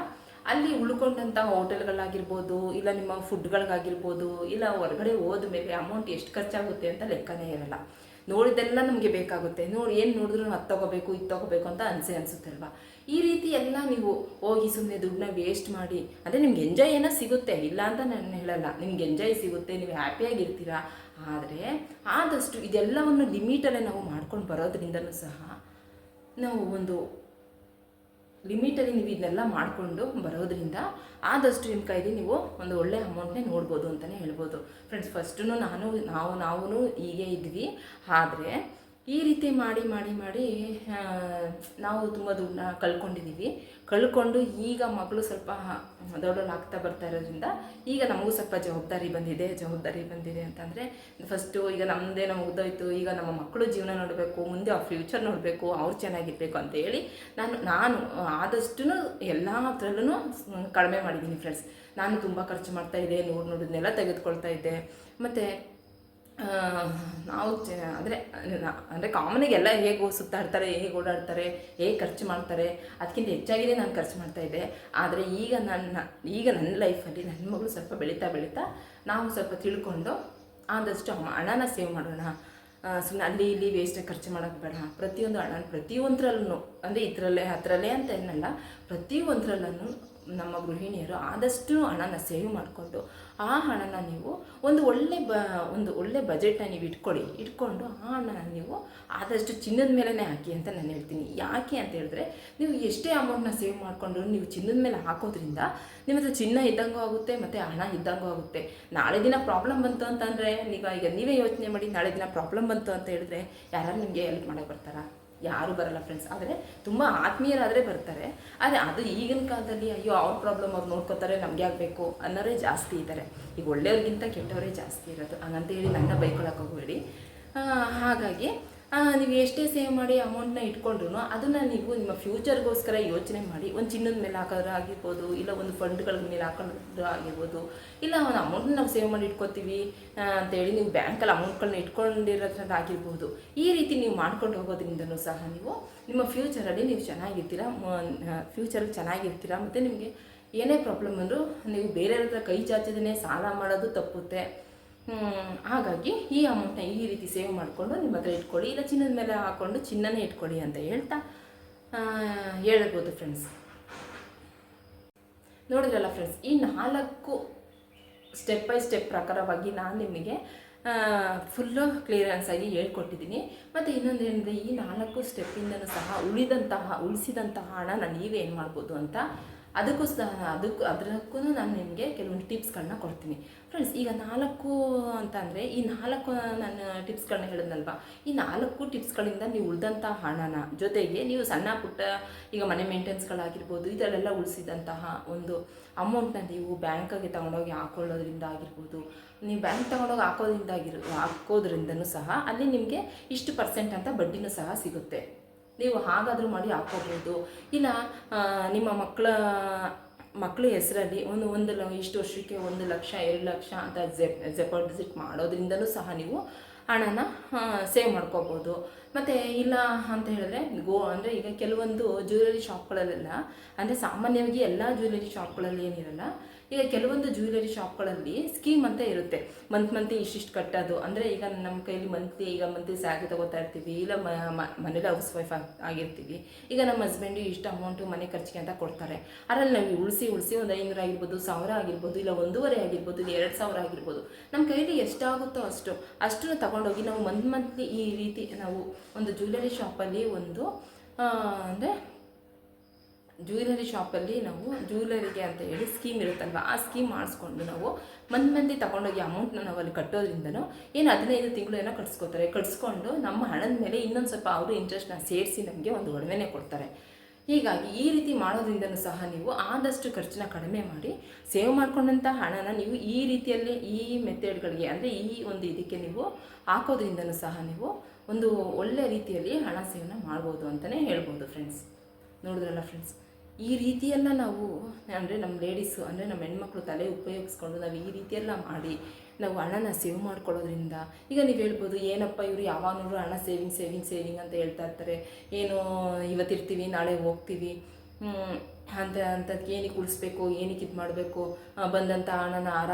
Speaker 1: ಅಲ್ಲಿ ಉಳ್ಕೊಂಡಂಥ ಹೋಟೆಲ್ಗಳಾಗಿರ್ಬೋದು, ಇಲ್ಲ ನಿಮ್ಮ ಫುಡ್ಗಳಿಗಾಗಿರ್ಬೋದು, ಇಲ್ಲ ಹೊರಗಡೆ ಹೋದ ಮೇಲೆ ಅಮೌಂಟ್ ಎಷ್ಟು ಖರ್ಚಾಗುತ್ತೆ ಅಂತ ಲೆಕ್ಕನೇ ಇರಲ್ಲ. ನೋಡಿದೆಲ್ಲ ನಮಗೆ ಬೇಕಾಗುತ್ತೆ. ನೋಡಿ, ಏನು ನೋಡಿದ್ರು ಅದು ತೊಗೋಬೇಕು, ಇದು ತೊಗೋಬೇಕು ಅಂತ ಅನಿಸೆ ಅನಿಸುತ್ತೆ ಅಲ್ವಾ? ಈ ರೀತಿ ಎಲ್ಲ ನೀವು ಹೋಗಿ ಸುಮ್ಮನೆ ದುಡ್ಡನ್ನ ವೇಸ್ಟ್ ಮಾಡಿ, ಅಂದರೆ ನಿಮ್ಗೆ ಎಂಜಾಯ್ ಏನೋ ಸಿಗುತ್ತೆ. ಇಲ್ಲ ಅಂತ ನಾನು ಹೇಳಲ್ಲ. ನಿಮ್ಗೆ ಎಂಜಾಯ್ ಸಿಗುತ್ತೆ, ನೀವು ಹ್ಯಾಪಿಯಾಗಿರ್ತೀರಾ ಆದರೆ ಆದಷ್ಟು ಇದೆಲ್ಲವನ್ನು ಲಿಮಿಟಲ್ಲೇ ನಾವು ಮಾಡ್ಕೊಂಡು ಬರೋದ್ರಿಂದಲೂ ಸಹ ನಾವು ಒಂದು ಲಿಮಿಟಲ್ಲಿ ನೀವು ಇದನ್ನೆಲ್ಲ ಮಾಡಿಕೊಂಡು ಬರೋದ್ರಿಂದ ಆದಷ್ಟು ನಿಮ್ಮ ಕೈಲಿ ನೀವು ಒಂದು ಒಳ್ಳೆ ಅಮೌಂಟ್ನೇ ನೋಡ್ಬೋದು ಅಂತಲೇ ಹೇಳ್ಬೋದು. ಫ್ರೆಂಡ್ಸ್ ಫಸ್ಟು ನಾನು, ನಾವು ನಾವು ಹೀಗೆ ಇದ್ವಿ. ಆದರೆ ಈ ರೀತಿ ಮಾಡಿ ಮಾಡಿ ಮಾಡಿ ನಾವು ತುಂಬ ದುಡ್ಡನ್ನ ಕಳ್ಕೊಂಡಿದ್ದೀವಿ ಕಳ್ಕೊಂಡು ಈಗ ಮಗಳು ಸ್ವಲ್ಪ ದೊಡ್ಡವರಾಗ್ತಾ ಬರ್ತಾ ಇರೋದ್ರಿಂದ ಈಗ ನಮಗೂ ಸ್ವಲ್ಪ ಜವಾಬ್ದಾರಿ ಬಂದಿದೆ ಜವಾಬ್ದಾರಿ ಬಂದಿದೆ ಅಂತಂದರೆ ಫಸ್ಟು ಈಗ ನಮ್ಮದೇನೋ ಉದ್ದೋಯ್ತು, ಈಗ ನಮ್ಮ ಮಕ್ಕಳು ಜೀವನ ನೋಡಬೇಕು, ಮುಂದೆ ಅವ್ರ ಫ್ಯೂಚರ್ ನೋಡಬೇಕು, ಅವ್ರು ಚೆನ್ನಾಗಿರಬೇಕು ಅಂತ ಹೇಳಿ ನಾನು ನಾನು ಆದಷ್ಟು ಎಲ್ಲ ಹತ್ರಲ್ಲೂ ಕಡಿಮೆ ಮಾಡಿದ್ದೀನಿ ಫ್ರೆಂಡ್ಸ್ ನಾನು ತುಂಬ ಖರ್ಚು ಮಾಡ್ತಾ ಇದ್ದೆ, ನೋಡಿ, ನೋಡಿದ್ನೆಲ್ಲ ತೆಗೆದುಕೊಳ್ತಾ ಇದ್ದೆ. ಮತ್ತು ನಾವು ಚ, ಅಂದರೆ ಅಂದರೆ ಕಾಮನಾಗಿ ಎಲ್ಲ ಹೇಗೆ ಸುತ್ತಾಡ್ತಾರೆ, ಹೇಗೆ ಓಡಾಡ್ತಾರೆ, ಹೇಗೆ ಖರ್ಚು ಮಾಡ್ತಾರೆ ಅದಕ್ಕಿಂತ ಹೆಚ್ಚಾಗಿಯೇ ನಾನು ಖರ್ಚು ಮಾಡ್ತಾ ಇದ್ದೆ. ಆದರೆ ಈಗ ನನ್ನ ಈಗ ನನ್ನ ಲೈಫಲ್ಲಿ ನನ್ನ ಮಗಳು ಸ್ವಲ್ಪ ಬೆಳೀತಾ ಬೆಳೀತಾ ನಾವು ಸ್ವಲ್ಪ ತಿಳ್ಕೊಂಡು, ಆದಷ್ಟು ಹಣನ ಸೇವ್ ಮಾಡೋಣ. ಸುಮ್ಮನೆ ಅಲ್ಲಿ ಇಲ್ಲಿ ವೇಸ್ಟಾಗಿ ಖರ್ಚು ಮಾಡೋಕ್ಕೆ ಬೇಡ. ಪ್ರತಿಯೊಂದು ಹಣ ಪ್ರತಿಯೊಂದರಲ್ಲೂ ಅಂದರೆ ಇದರಲ್ಲೇ, ಅದರಲ್ಲೇ ಅಂತ ಏನಲ್ಲ ಪ್ರತಿಯೊಂದರಲ್ಲೂ ನಮ್ಮ ಗೃಹಿಣಿಯರು ಆದಷ್ಟು ಹಣನ ಸೇವ್ ಮಾಡಿಕೊಂಡು ಆ ಹಣನ ನೀವು ಒಂದು ಒಳ್ಳೆ ಬ, ಒಂದು ಒಳ್ಳೆ ಬಜೆಟ್ನ ನೀವು ಇಟ್ಕೊಳ್ಳಿ. ಇಟ್ಕೊಂಡು ಆ ಹಣನ ನೀವು ಆದಷ್ಟು ಚಿನ್ನದ ಮೇಲೇ ಹಾಕಿ ಅಂತ ನಾನು ಹೇಳ್ತೀನಿ. ಯಾಕೆ ಅಂತ ಹೇಳಿದ್ರೆ ನೀವು ಎಷ್ಟೇ ಅಮೌಂಟ್ನ ಸೇವ್ ಮಾಡಿಕೊಂಡು ನೀವು ಚಿನ್ನದ ಮೇಲೆ ಹಾಕೋದ್ರಿಂದ ನಿಮ್ಮ ಹತ್ರ ಚಿನ್ನ ಇದ್ದಂಗೂ ಆಗುತ್ತೆ ಮತ್ತು ಹಣ ಇದ್ದಂಗೂ ಆಗುತ್ತೆ. ನಾಳೆ ದಿನ ಪ್ರಾಬ್ಲಮ್ ಬಂತು ಅಂತಂದರೆ, ಈಗ ಈಗ ನೀವೇ ಯೋಚನೆ ಮಾಡಿ ನಾಳೆ ದಿನ ಪ್ರಾಬ್ಲಮ್ ಬಂತು ಅಂತ ಹೇಳಿದ್ರೆ ಯಾರು ನಿಮಗೆ ಹೆಲ್ಪ್ ಮಾಡೋಕೆ ಬರ್ತಾರಾ? ಯಾರು ಬರಲ್ಲ ಫ್ರೆಂಡ್ಸ್ ಆದರೆ ತುಂಬ ಆತ್ಮೀಯರಾದರೆ ಬರ್ತಾರೆ. ಆದರೆ ಅದು ಈಗಿನ ಕಾಲದಲ್ಲಿ ಅಯ್ಯೋ, ಅವ್ರ ಪ್ರಾಬ್ಲಮ್ ಅವ್ರು ನೋಡ್ಕೋತಾರೆ, ನಮಗೆ ಆಗಬೇಕು ಅನ್ನೋರೇ ಜಾಸ್ತಿ ಇದ್ದಾರೆ. ಈಗ ಒಳ್ಳೆಯವ್ರಿಗಿಂತ ಕೆಟ್ಟವರೇ ಜಾಸ್ತಿ ಇರೋದು. ಹಂಗಂತ ಹೇಳಿ ನನ್ನ ಬೈಕೊಳಕ್ಕೆ ಹೋಗಬೇಡಿ. ಹಾಗಾಗಿ ನೀವು ಎಷ್ಟೇ ಸೇವ್ ಮಾಡಿ ಅಮೌಂಟ್ನ ಇಟ್ಕೊಂಡ್ರು ಅದನ್ನು ನೀವು ನಿಮ್ಮ ಫ್ಯೂಚರ್ಗೋಸ್ಕರ ಯೋಚನೆ ಮಾಡಿ. ಒಂದು ಚಿನ್ನದ ಮೇಲೆ ಹಾಕೋದ್ರ ಆಗಿರ್ಬೋದು, ಇಲ್ಲ ಒಂದು ಫಂಡ್ಗಳ ಮೇಲೆ ಹಾಕೋದ್ರ ಆಗಿರ್ಬೋದು, ಇಲ್ಲ ಒಂದು ಅಮೌಂಟ್ನ ನಾವು ಸೇವ್ ಮಾಡಿ ಇಟ್ಕೋತೀವಿ ಅಂತೇಳಿ ನೀವು ಬ್ಯಾಂಕಲ್ಲಿ ಅಮೌಂಟ್ಗಳನ್ನ ಇಟ್ಕೊಂಡಿರೋದ್ರಿಂದ ಆಗಿರ್ಬೋದು. ಈ ರೀತಿ ನೀವು ಮಾಡ್ಕೊಂಡು ಹೋಗೋದ್ರಿಂದನೂ ಸಹ ನೀವು ನಿಮ್ಮ ಫ್ಯೂಚರಲ್ಲಿ ನೀವು ಚೆನ್ನಾಗಿರ್ತೀರ ಫ್ಯೂಚರಲ್ಲಿ ಚೆನ್ನಾಗಿರ್ತೀರ, ಮತ್ತು ನಿಮಗೆ ಏನೇ ಪ್ರಾಬ್ಲಮ್ ಅಂದರೂ ನೀವು ಬೇರೆಯವ್ರ ಹತ್ರ ಕೈ ಚಾಚಿದನೇ ಸಾಲ ಮಾಡೋದು ತಪ್ಪುತ್ತೆ. ಹಾಗಾಗಿ ಈ ಅಮೌಂಟ್ನ ಈ ರೀತಿ ಸೇವ್ ಮಾಡಿಕೊಂಡು ನಿಮ್ಮ ಹತ್ರ ಇಟ್ಕೊಳ್ಳಿ. ಇಲ್ಲ ಚಿನ್ನದ ಮೇಲೆ ಹಾಕ್ಕೊಂಡು ಚಿನ್ನನೇ ಇಟ್ಕೊಳ್ಳಿ ಅಂತ ಹೇಳ್ತಾ ಹೇಳ್ಬೋದು ಫ್ರೆಂಡ್ಸ್ ನೋಡಿದ್ರಲ್ಲ ಫ್ರೆಂಡ್ಸ್ ಈ ನಾಲ್ಕು ಸ್ಟೆಪ್ ಬೈ ಸ್ಟೆಪ್ ಪ್ರಕಾರವಾಗಿ ನಾನು ನಿಮಗೆ ಫುಲ್ಲು ಕ್ಲಿಯರೆನ್ಸ್ ಆಗಿ ಹೇಳ್ಕೊಟ್ಟಿದ್ದೀನಿ. ಮತ್ತು ಇನ್ನೊಂದು ಏನಂದರೆ, ಈ ನಾಲ್ಕು ಸ್ಟೆಪ್ಪಿಂದನೂ ಸಹ ಉಳಿದಂತಹ, ಉಳಿಸಿದಂತಹ ಹಣನ ನೀವೇನು ಮಾಡ್ಬೋದು ಅಂತ ಅದಕ್ಕೂ ಸಹ ಅದಕ್ಕೂ ಅದಕ್ಕೂ ನಾನು ನಿಮಗೆ ಕೆಲವೊಂದು ಟಿಪ್ಸ್ಗಳನ್ನ ಕೊಡ್ತೀನಿ. ಫ್ರೆಂಡ್ಸ್ ಈಗ ನಾಲ್ಕು ಅಂತ ಅಂದರೆ, ಈ ನಾಲ್ಕು ನಾನು ಟಿಪ್ಸ್ಗಳನ್ನ ಹೇಳಿದ್ನಲ್ವಾ? ಈ ನಾಲ್ಕು ಟಿಪ್ಸ್ಗಳಿಂದ ನೀವು ಉಳಿದಂಥ ಹಣನ ಜೊತೆಗೆ ನೀವು ಸಣ್ಣ ಪುಟ್ಟ, ಈಗ ಮನೆ ಮೇಂಟೆನ್ಸ್ಗಳಾಗಿರ್ಬೋದು, ಇದರಲ್ಲೆಲ್ಲ ಉಳಿಸಿದಂತಹ ಒಂದು ಅಮೌಂಟ್ನ ನೀವು ಬ್ಯಾಂಕಿಗೆ ತಗೊಂಡೋಗಿ ಹಾಕೊಳ್ಳೋದ್ರಿಂದ ಆಗಿರ್ಬೋದು, ನೀವು ಬ್ಯಾಂಕ್ ತಗೊಂಡೋಗಿ ಹಾಕೋದ್ರಿಂದ ಆಗಿರ್, ಹಾಕೋದ್ರಿಂದನೂ ಸಹ ಅಲ್ಲಿ ನಿಮಗೆ ಇಷ್ಟು ಪರ್ಸೆಂಟ್ ಅಂತ ಬಡ್ಡಿನೂ ಸಹ ಸಿಗುತ್ತೆ. ನೀವು ಹಾಗಾದರೂ ಮಾಡಿ ಹಾಕೋಬೋದು ಇಲ್ಲ ನಿಮ್ಮ ಮಕ್ಕಳ ಮಕ್ಕಳ ಹೆಸರಲ್ಲಿ ಒಂದು ಒಂದು ಲ, ಇಷ್ಟು ವರ್ಷಕ್ಕೆ ಒಂದು ಲಕ್ಷ, ಎರಡು ಲಕ್ಷ ಅಂತ ಜೆಪ್ ಡೆಪಾಸಿಟ್ ಮಾಡೋದ್ರಿಂದಲೂ ಸಹ ನೀವು ಹಣನ ಸೇವ್ ಮಾಡ್ಕೋಬೋದು. ಮತ್ತು ಇಲ್ಲ ಅಂತ ಹೇಳಿದ್ರೆ, ಗೋ, ಅಂದರೆ ಈಗ ಕೆಲವೊಂದು ಜ್ಯುವೆಲರಿ ಶಾಪ್ಗಳಲ್ಲೆಲ್ಲ, ಅಂದರೆ ಸಾಮಾನ್ಯವಾಗಿ ಎಲ್ಲ ಜ್ಯುವೆಲರಿ ಶಾಪ್ಗಳಲ್ಲಿ ಏನಿರಲ್ಲ ಈಗ ಕೆಲವೊಂದು ಜ್ಯುವೆಲರಿ ಶಾಪ್ಗಳಲ್ಲಿ ಸ್ಕೀಮ್ ಅಂತ ಇರುತ್ತೆ. ಮಂತ್ ಮಂತ್ಲಿ ಇಷ್ಟಿಷ್ಟು ಕಟ್ಟೋದು. ಅಂದರೆ ಈಗ ನಮ್ಮ ಕೈಯಲ್ಲಿ ಮಂತ್ಲಿ ಈಗ ಮಂತ್ಲಿ ಸ್ಯಾಲ್ರಿ ತಗೋತಾ ಇರ್ತೀವಿ, ಇಲ್ಲ ಮನೇಲಿ ಹೌಸ್ ವೈಫ್ ಆಗಿರ್ತೀವಿ. ಈಗ ನಮ್ಮ ಹಸ್ಬೆಂಡು ಇಷ್ಟು ಅಮೌಂಟು ಮನೆ ಖರ್ಚಿಗೆ ಅಂತ ಕೊಡ್ತಾರೆ. ಅದರಲ್ಲಿ ನಾವು ಉಳಿಸಿ ಉಳಿಸಿ ಒಂದು ಐನೂರು ಆಗಿರ್ಬೋದು, ಸಾವಿರ ಆಗಿರ್ಬೋದು, ಇಲ್ಲ ಒಂದೂವರೆ ಆಗಿರ್ಬೋದು, ಇಲ್ಲ ಎರಡು ಸಾವಿರ ಆಗಿರ್ಬೋದು. ನಮ್ಮ ಕೈಲಿ ಎಷ್ಟಾಗುತ್ತೋ ಅಷ್ಟು, ಅಷ್ಟನ್ನು ತಗೊಂಡೋಗಿ ನಾವು ಮಂತ್ ಮಂತ್ಲಿ ಈ ರೀತಿ ನಾವು ಒಂದು ಜ್ಯುವೆಲರಿ ಶಾಪಲ್ಲಿ ಒಂದು ಅಂದರೆ ಜ್ಯುವೆಲರಿ ಶಾಪಲ್ಲಿ ನಾವು ಜ್ಯುವೆಲರಿಗೆ ಅಂತ ಹೇಳಿ ಸ್ಕೀಮ್ ಇರುತ್ತಲ್ವ? ಆ ಸ್ಕೀಮ್ ಮಾಡಿಸ್ಕೊಂಡು ನಾವು ಮಂದಿ ಮಂದಿ ತಗೊಂಡೋಗಿ ಅಮೌಂಟ್ನ ನಾವು ಅಲ್ಲಿ ಕಟ್ಟೋದ್ರಿಂದನೂ ಏನು ಹದಿನೈದು ತಿಂಗಳು ಏನೋ ಕಟ್ಸ್ಕೊತಾರೆ. ಕಟ್ಸ್ಕೊಂಡು ನಮ್ಮ ಹಣದ ಮೇಲೆ ಇನ್ನೊಂದು ಸ್ವಲ್ಪ ಅವರು ಇಂಟ್ರೆಸ್ಟ್ನ ಸೇರಿಸಿ ನಮಗೆ ಒಂದು ಒಡವೆನೇ ಕೊಡ್ತಾರೆ. ಹೀಗಾಗಿ ಈ ರೀತಿ ಮಾಡೋದ್ರಿಂದನೂ ಸಹ ನೀವು ಆದಷ್ಟು ಖರ್ಚನ್ನ ಕಡಿಮೆ ಮಾಡಿ ಸೇವ್ ಮಾಡ್ಕೊಂಡಂಥ ಹಣನ ನೀವು ಈ ರೀತಿಯಲ್ಲಿ ಈ ಮೆಥಡ್ಗಳಿಗೆ ಅಂದರೆ ಈ ಒಂದು ಇದಕ್ಕೆ ನೀವು ಹಾಕೋದ್ರಿಂದನೂ ಸಹ ನೀವು ಒಂದು ಒಳ್ಳೆ ರೀತಿಯಲ್ಲಿ ಹಣ ಸೇವನ ಮಾಡ್ಬೋದು ಅಂತಲೇ ಹೇಳ್ಬೋದು ಫ್ರೆಂಡ್ಸ್ ನೋಡಿದ್ರಲ್ಲ ಫ್ರೆಂಡ್ಸ್ ಈ ರೀತಿಯೆಲ್ಲ ನಾವು, ಅಂದರೆ ನಮ್ಮ ಲೇಡೀಸು ಅಂದರೆ ನಮ್ಮ ಹೆಣ್ಮಕ್ಳು ತಲೆ ಉಪಯೋಗಿಸ್ಕೊಂಡು ನಾವು ಈ ರೀತಿಯೆಲ್ಲ ಮಾಡಿ ನಾವು ಹಣನ ಸೇವ್ ಮಾಡ್ಕೊಳ್ಳೋದ್ರಿಂದ, ಈಗ ನೀವು ಹೇಳ್ಬೋದು, ಏನಪ್ಪ ಇವರು ಯಾವಾಗ ನೋಡ್ರು ಹಣ ಸೇವಿಂಗ್ ಸೇವಿಂಗ್ ಸೇವಿಂಗ್ ಅಂತ ಹೇಳ್ತಾ ಇರ್ತಾರೆ. ಏನು ಇವತ್ತಿರ್ತೀವಿ, ನಾಳೆ ಹೋಗ್ತೀವಿ. ಅಂತ ಅಂಥದ್ದು ಏನಕ್ಕೆ ಉಳಿಸ್ಬೇಕು ಏನಕ್ಕೆ ಇದು ಮಾಡಬೇಕು ಬಂದಂಥ ಹಣನ ಆರ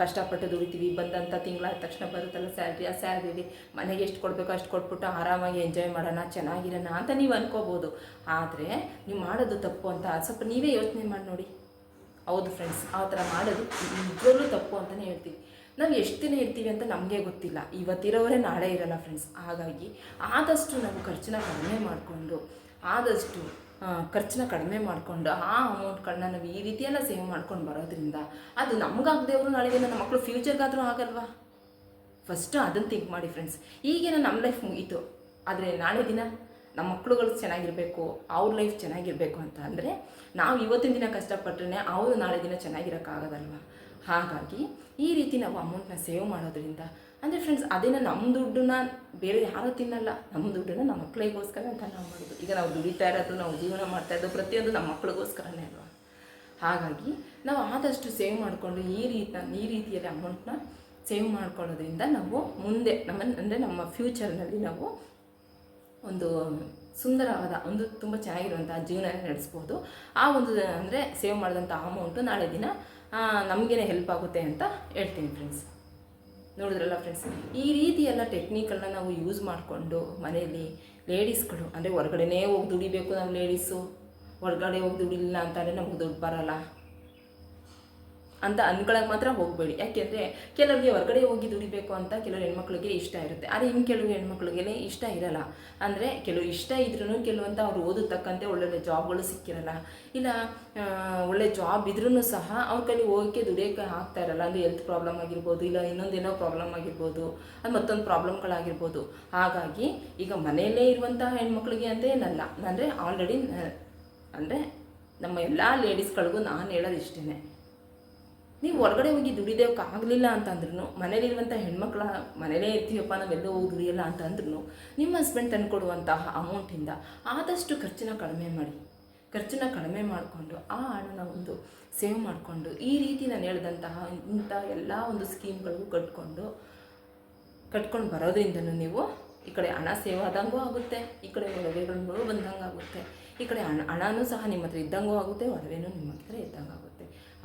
Speaker 1: ಕಷ್ಟಪಟ್ಟು ದುಡಿತೀವಿ ಬಂದಂಥ ತಿಂಗಳಾದ ತಕ್ಷಣ ಬರುತ್ತಲ್ಲ ಸ್ಯಾಲ್ರಿ, ಆ ಸ್ಯಾಲ್ರಿ ಮನೆಗೆ ಎಷ್ಟು ಕೊಡಬೇಕು ಅಷ್ಟು ಕೊಟ್ಬಿಟ್ಟು ಆರಾಮಾಗಿ ಎಂಜಾಯ್ ಮಾಡೋಣ, ಚೆನ್ನಾಗಿರೋಣ ಅಂತ ನೀವು ಅನ್ಕೋಬೋದು. ಆದರೆ ನೀವು ಮಾಡೋದು ತಪ್ಪು ಅಂತ, ಸ್ವಲ್ಪ ನೀವೇ ಯೋಚನೆ ಮಾಡಿ ನೋಡಿ. ಹೌದು ಫ್ರೆಂಡ್ಸ್ ಆ ಥರ ಮಾಡೋದು ನಿಜವಾಗ್ಲೂ ತಪ್ಪು ಅಂತಲೇ ಹೇಳ್ತೀವಿ. ನಾವು ಎಷ್ಟು ದಿನ ಇರ್ತೀವಿ ಅಂತ ನಮಗೆ ಗೊತ್ತಿಲ್ಲ. ಇವತ್ತಿರೋವರೆ ನಾಳೆ ಇರೋಲ್ಲ ಫ್ರೆಂಡ್ಸ್ ಹಾಗಾಗಿ ಆದಷ್ಟು ನಾವು ಖರ್ಚನ್ನ ಕಡಿಮೆ ಮಾಡಿಕೊಂಡು, ಆದಷ್ಟು ಖರ್ಚನ್ನ ಕಡಿಮೆ ಮಾಡಿಕೊಂಡು, ಆ ಅಮೌಂಟ್ಗಳನ್ನ ನಾವು ಈ ರೀತಿಯೆಲ್ಲ ಸೇವ್ ಮಾಡ್ಕೊಂಡು ಬರೋದ್ರಿಂದ ಅದು ನಮಗಾಗದೇ ಅವರು ನಾಳೆ ನಮ್ಮ ಮಕ್ಕಳು ಫ್ಯೂಚರ್ಗಾದರೂ ಆಗಲ್ವಾ? ಫಸ್ಟು ಅದನ್ನು ಥಿಂಕ್ ಮಾಡಿ ಫ್ರೆಂಡ್ಸ್ ಈಗೇನೋ ನಮ್ಮ ಲೈಫ್ ಮುಗೀತು. ಆದರೆ ನಾಳೆ ದಿನ ನಮ್ಮ ಮಕ್ಕಳುಗಳು ಚೆನ್ನಾಗಿರಬೇಕು, ಅವ್ರ ಲೈಫ್ ಚೆನ್ನಾಗಿರಬೇಕು ಅಂತ ಅಂದರೆ ನಾವು ಇವತ್ತಿನ ದಿನ ಕಷ್ಟಪಟ್ಟರೆ ಅವರು ನಾಳೆ ದಿನ ಚೆನ್ನಾಗಿರೋಕ್ಕಾಗೋದಲ್ವ? ಹಾಗಾಗಿ ಈ ರೀತಿ ನಾವು ಅಮೌಂಟ್ನ ಸೇವ್ ಮಾಡೋದ್ರಿಂದ ಅಂದರೆ ಫ್ರೆಂಡ್ಸ್ ಅದೇನ ನಮ್ಮ ದುಡ್ಡನ್ನ ಬೇರೆ ಯಾರೂ ತಿನ್ನಲ್ಲ. ನಮ್ಮ ದುಡ್ಡನ್ನ ನಮ್ಮ ಮಕ್ಕಳಿಗೋಸ್ಕರ ಅಂತ ನಾವು ಮಾಡೋದು ಈಗ ನಾವು ದುಡಿತಾ ಇರೋದು, ನಾವು ಜೀವನ ಮಾಡ್ತಾ ಇರೋದು ಪ್ರತಿಯೊಂದು ನಮ್ಮ ಮಕ್ಕಳಿಗೋಸ್ಕರನೇ ಅಲ್ವಾ? ಹಾಗಾಗಿ ನಾವು ಆದಷ್ಟು ಸೇವ್ ಮಾಡಿಕೊಂಡು ಈ ರೀತಿ ಈ ರೀತಿಯಲ್ಲಿ ಅಮೌಂಟ್ನ ಸೇವ್ ಮಾಡ್ಕೊಳ್ಳೋದ್ರಿಂದ ನಾವು ಮುಂದೆ ನಮ್ಮ, ಅಂದರೆ ನಮ್ಮ ಫ್ಯೂಚರ್ನಲ್ಲಿ ನಾವು ಒಂದು ಸುಂದರವಾದ, ಒಂದು ತುಂಬ ಚೆನ್ನಾಗಿರುವಂಥ ಜೀವನ ನಡೆಸ್ಬೋದು. ಆ ಒಂದು, ಅಂದರೆ ಸೇವ್ ಮಾಡಿದಂಥ ಅಮೌಂಟು ನಾಳೆ ದಿನ ನಮಗೇನೆ ಹೆಲ್ಪ್ ಆಗುತ್ತೆ ಅಂತ ಹೇಳ್ತೀನಿ ಫ್ರೆಂಡ್ಸ್ ನೋಡಿದ್ರಲ್ಲ ಫ್ರೆಂಡ್ಸ್ ಈ ರೀತಿ ಎಲ್ಲ ಟೆಕ್ನಿಕ್ಗಳನ್ನ ನಾವು ಯೂಸ್ ಮಾಡಿಕೊಂಡು ಮನೆಯಲ್ಲಿ ಲೇಡೀಸ್ಗಳು ಅಂದರೆ ಹೊರಗಡೆನೇ ಹೋಗಿ ದುಡಿಬೇಕು ನಾವು ಲೇಡೀಸು ಹೊರಗಡೆ ಹೋಗಿ ದುಡಿಲಿಲ್ಲ ಅಂತಂದರೆ ನಮ್ಗೆ ದುಡ್ಡು ಬರಲ್ಲ. ಅಂತ ಅನ್ಕೊಳಕ್ಕೆ ಮಾತ್ರ ಹೋಗಬೇಡಿ. ಯಾಕೆಂದರೆ ಕೆಲವರಿಗೆ ಹೊರಗಡೆ ಹೋಗಿ ದುಡಿಬೇಕು ಅಂತ ಕೆಲವು ಹೆಣ್ಮಕ್ಳಿಗೆ ಇಷ್ಟ ಇರುತ್ತೆ. ಆದರೆ ಇನ್ನು ಕೆಲವು ಹೆಣ್ಮಕ್ಳಿಗೆ ಇಷ್ಟ ಇರಲ್ಲ. ಅಂದರೆ ಕೆಲವು ಇಷ್ಟ ಇದ್ರೂ ಕೆಲವಂತ ಅವ್ರು ಓದತಕ್ಕಂತೆ ಒಳ್ಳೊಳ್ಳೆ ಜಾಬ್ಗಳು ಸಿಕ್ಕಿರಲ್ಲ. ಇಲ್ಲ ಒಳ್ಳೆ ಜಾಬ್ ಇದ್ರೂ ಸಹ ಅವ್ರ ಕೈಲಿ ಹೋಗೋಕ್ಕೆ ದುಡಿಯೋಕ್ಕೆ ಆಗ್ತಾ ಇರಲ್ಲ. ಅಂದರೆ ಹೆಲ್ತ್ ಪ್ರಾಬ್ಲಮ್ ಆಗಿರ್ಬೋದು, ಇಲ್ಲ ಇನ್ನೊಂದೇನೋ ಪ್ರಾಬ್ಲಮ್ ಆಗಿರ್ಬೋದು, ಅದು ಮತ್ತೊಂದು ಪ್ರಾಬ್ಲಮ್ಗಳಾಗಿರ್ಬೋದು ಹಾಗಾಗಿ ಈಗ ಮನೆಯಲ್ಲೇ ಇರುವಂಥ ಹೆಣ್ಮಕ್ಳಿಗೆ ಅಂತ ಏನಲ್ಲ. ಅಂದರೆ ಆಲ್ರೆಡಿ ಅಂದರೆ ನಮ್ಮ ಎಲ್ಲ ಲೇಡೀಸ್ಗಳಿಗೂ ನಾನು ಹೇಳೋದು ಇಷ್ಟೇ ನೀವು ಹೊರಗಡೆ ಹೋಗಿ ದುಡಿಯೋಕ್ಕಾಗಲಿಲ್ಲ ಅಂತಂದ್ರೂ ಮನೇಲಿರುವಂಥ ಹೆಣ್ಮಕ್ಳ, ಮನೇಲೇ ಇರ್ತೀವಪ್ಪ ನಾವೆಲ್ಲೋ ಹೋಗಿ ದುಡಿಯಲ್ಲ ಅಂತಂದ್ರೂ ನಿಮ್ಮ ಹಸ್ಬೆಂಡ್ ತಂದುಕೊಡುವಂತಹ ಅಮೌಂಟಿಂದ ಆದಷ್ಟು ಖರ್ಚನ್ನ ಕಡಿಮೆ ಮಾಡಿ. ಖರ್ಚನ್ನ ಕಡಿಮೆ ಮಾಡಿಕೊಂಡು ಆ ಹಣನ ಒಂದು ಸೇವ್ ಮಾಡಿಕೊಂಡು ಈ ರೀತಿ ನಾನು ಹೇಳಿದಂತಹ ಇಂಥ ಎಲ್ಲ ಒಂದು ಸ್ಕೀಮ್ಗಳಿಗೂ ಕಟ್ಕೊಂಡು ಕಟ್ಕೊಂಡು ಬರೋದ್ರಿಂದನೂ ನೀವು ಈ ಕಡೆ ಹಣ ಸೇವ್ ಆದಂಗೂ ಆಗುತ್ತೆ, ಈ ಕಡೆ ಒಡವೆಗಳು ಬಂದಂಗೆ ಆಗುತ್ತೆ ಈ ಕಡೆ ಹಣ, ಹಣನೂ ಸಹ ನಿಮ್ಮ ಹತ್ರ ಇದ್ದಂಗೂ ಆಗುತ್ತೆ, ಒಡವೆನೂ ನಿಮ್ಮ ಹತ್ರ ಇದ್ದಂಗೆ ಆಗುತ್ತೆ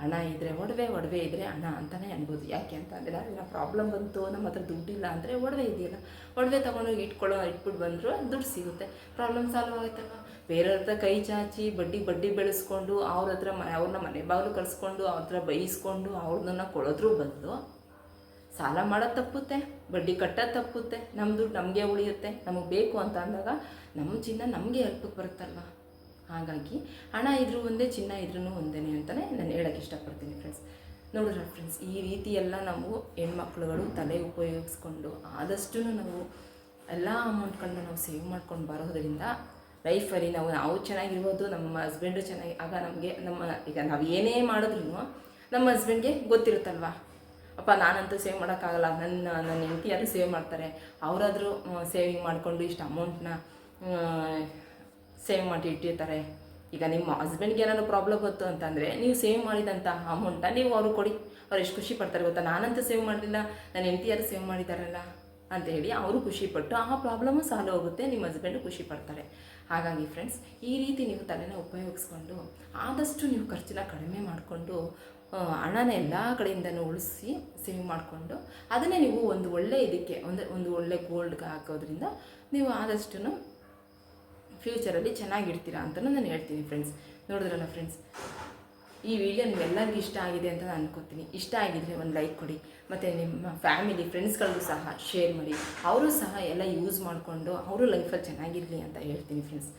Speaker 1: ಹಣ ಇದ್ದರೆ ಒಡವೆ ಒಡವೆ ಇದ್ದರೆ ಹಣ ಅಂತಲೇ ಅನ್ಬೋದು. ಯಾಕೆ ಅಂತ ಅಂದ್ರೆ ಇಲ್ಲ ಪ್ರಾಬ್ಲಮ್ ಬಂತು, ನಮ್ಮ ಹತ್ರ ದುಡ್ಡಿಲ್ಲ ಅಂದರೆ ಒಡವೆ ಇದೆಯಲ್ಲ. ಒಡವೆ ತೊಗೊಂಡೋಗಿ ಇಟ್ಕೊಳ್ಳೋ ಇಟ್ಬಿಟ್ಟು ಬಂದರೂ ದುಡ್ಡು ಸಿಗುತ್ತೆ. ಪ್ರಾಬ್ಲಮ್ ಸಾಲ್ವ್ ಆಗುತ್ತಲ್ವ? ಬೇರೆಯವ್ರ ಹತ್ರ ಕೈ ಚಾಚಿ, ಬಡ್ಡಿ ಬಡ್ಡಿ ಬೆಳೆಸ್ಕೊಂಡು, ಅವ್ರ ಹತ್ರ ಮ, ಅವ್ರನ್ನ ಮನೆ ಬಾಗಿಲು ಕಳಿಸ್ಕೊಂಡು, ಅವ್ರ ಹತ್ರ ಬೈಸ್ಕೊಂಡು, ಅವ್ರನ್ನ ಕೊಡೋದ್ರ ಬದಲು ಸಾಲ ಮಾಡೋದು ತಪ್ಪುತ್ತೆ, ಬಡ್ಡಿ ಕಟ್ಟೋದು ತಪ್ಪುತ್ತೆ. ನಮ್ಮ ದುಡ್ಡು ನಮಗೆ ಉಳಿಯುತ್ತೆ. ನಮಗೆ ಬೇಕು ಅಂತ ಅಂದಾಗ ನಮ್ಮ ಚಿನ್ನ ನಮಗೆ ಹೆಲ್ಪಿಗೆ ಬರುತ್ತಲ್ವ? ಹಾಗಾಗಿ ಹಣ ಇದ್ರೂ ಒಂದೇ, ಚಿನ್ನ ಇದ್ರೂ ಒಂದೇನೆ ಅಂತಲೇ ನಾನು ಹೇಳೋಕ್ಕೆ ಇಷ್ಟಪಡ್ತೀನಿ ಫ್ರೆಂಡ್ಸ್ ನೋಡಿದ್ರೆ ಫ್ರೆಂಡ್ಸ್ ಈ ರೀತಿ ಎಲ್ಲ ನಾವು ಹೆಣ್ಮಕ್ಳುಗಳು ತಲೆ ಉಪಯೋಗಿಸ್ಕೊಂಡು ಆದಷ್ಟು ನಾವು ಎಲ್ಲ ಅಮೌಂಟ್ಗಳನ್ನ ನಾವು ಸೇವ್ ಮಾಡ್ಕೊಂಡು ಬರೋದ್ರಿಂದ ಲೈಫಲ್ಲಿ ನಾವು ನಾವು ಚೆನ್ನಾಗಿರ್ಬೋದು, ನಮ್ಮ ಹಸ್ಬೆಂಡು ಚೆನ್ನಾಗಿ, ಆಗ ನಮಗೆ ನಮ್ಮ, ಈಗ ನಾವು ಏನೇ ಮಾಡಿದ್ರು ನಮ್ಮ ಹಸ್ಬೆಂಡ್ಗೆ ಗೊತ್ತಿರುತ್ತಲ್ವಾ? ಅಪ್ಪ, ನಾನಂತೂ ಸೇವ್ ಮಾಡೋಕ್ಕಾಗಲ್ಲ ನನ್ನ ನನ್ನ ಹೆಂಡತಿ ಯಾರು ಸೇವ್ ಮಾಡ್ತಾರೆ. ಅವರಾದರೂ ಸೇವಿಂಗ್ ಮಾಡಿಕೊಂಡು ಇಷ್ಟು ಅಮೌಂಟ್ನ ಸೇವ್ ಮಾಡಿ ಇಟ್ಟಿರ್ತಾರೆ. ಈಗ ನಿಮ್ಮ ಹಸ್ಬೆಂಡ್ಗೆ ಏನಾದ್ರು ಪ್ರಾಬ್ಲಮ್ ಬಂತು ಅಂತಂದರೆ ನೀವು ಸೇವ್ ಮಾಡಿದಂಥ ಅಮೌಂಟನ್ನ ನೀವು ಅವ್ರಿಗೆ ಕೊಡಿ. ಅವ್ರು ಎಷ್ಟು ಖುಷಿ ಪಡ್ತಾರೆ ಗೊತ್ತಾ? ನಾನಂತೂ ಸೇವ್ ಮಾಡಲಿಲ್ಲ. ನನ್ನ ಹೆಂಡತಿಯಾರು ಸೇವ್ ಮಾಡಿದಾರಲ್ಲ ಅಂತ ಹೇಳಿ ಅವರು ಖುಷಿಪಟ್ಟು ಆ ಪ್ರಾಬ್ಲಮ್ಮು ಸಾಲ್ವ್ ಹೋಗುತ್ತೆ ನಿಮ್ಮ ಹಸ್ಬೆಂಡು ಖುಷಿ ಪಡ್ತಾರೆ. ಹಾಗಾಗಿ ಫ್ರೆಂಡ್ಸ್ ಈ ರೀತಿ ನೀವು ತಲೆನ ಉಪಯೋಗಿಸ್ಕೊಂಡು ಆದಷ್ಟು ನೀವು ಖರ್ಚನ್ನ ಕಡಿಮೆ ಮಾಡಿಕೊಂಡು ಹಣನ ಎಲ್ಲ ಕಡೆಯಿಂದನೂ ಉಳಿಸಿ ಸೇವ್ ಮಾಡಿಕೊಂಡು ಅದನ್ನೇ ನೀವು ಒಂದು ಒಳ್ಳೆಯ ಇದಕ್ಕೆ, ಒಂದು ಒಂದು ಒಳ್ಳೆ ಗೋಲ್ಡ್ಗೆ ಹಾಕೋದ್ರಿಂದ ನೀವು ಆದಷ್ಟು ಫ್ಯೂಚರಲ್ಲಿ ಚೆನ್ನಾಗಿರ್ತೀರಾ ಅಂತಲೂ ನಾನು ಹೇಳ್ತೀನಿ ಫ್ರೆಂಡ್ಸ್ ನೋಡಿದ್ರಲ್ಲ ಫ್ರೆಂಡ್ಸ್ ಈ ವಿಡಿಯೋ ನಿಮ್ಮೆಲ್ಲರಿಗೂ ಇಷ್ಟ ಆಗಿದೆ ಅಂತ ನಾನು ಅನ್ಕೋತೀನಿ. ಇಷ್ಟ ಆಗಿದ್ರೆ ಒಂದು ಲೈಕ್ ಕೊಡಿ. ಮತ್ತು ನಿಮ್ಮ ಫ್ಯಾಮಿಲಿ ಫ್ರೆಂಡ್ಸ್ಗಳಿಗೂ ಸಹ ಶೇರ್ ಮಾಡಿ. ಅವರು ಸಹ ಎಲ್ಲ ಯೂಸ್ ಮಾಡಿಕೊಂಡು ಅವರು ಲೈಫಲ್ಲಿ ಚೆನ್ನಾಗಿರಲಿ ಅಂತ ಹೇಳ್ತೀನಿ ಫ್ರೆಂಡ್ಸ್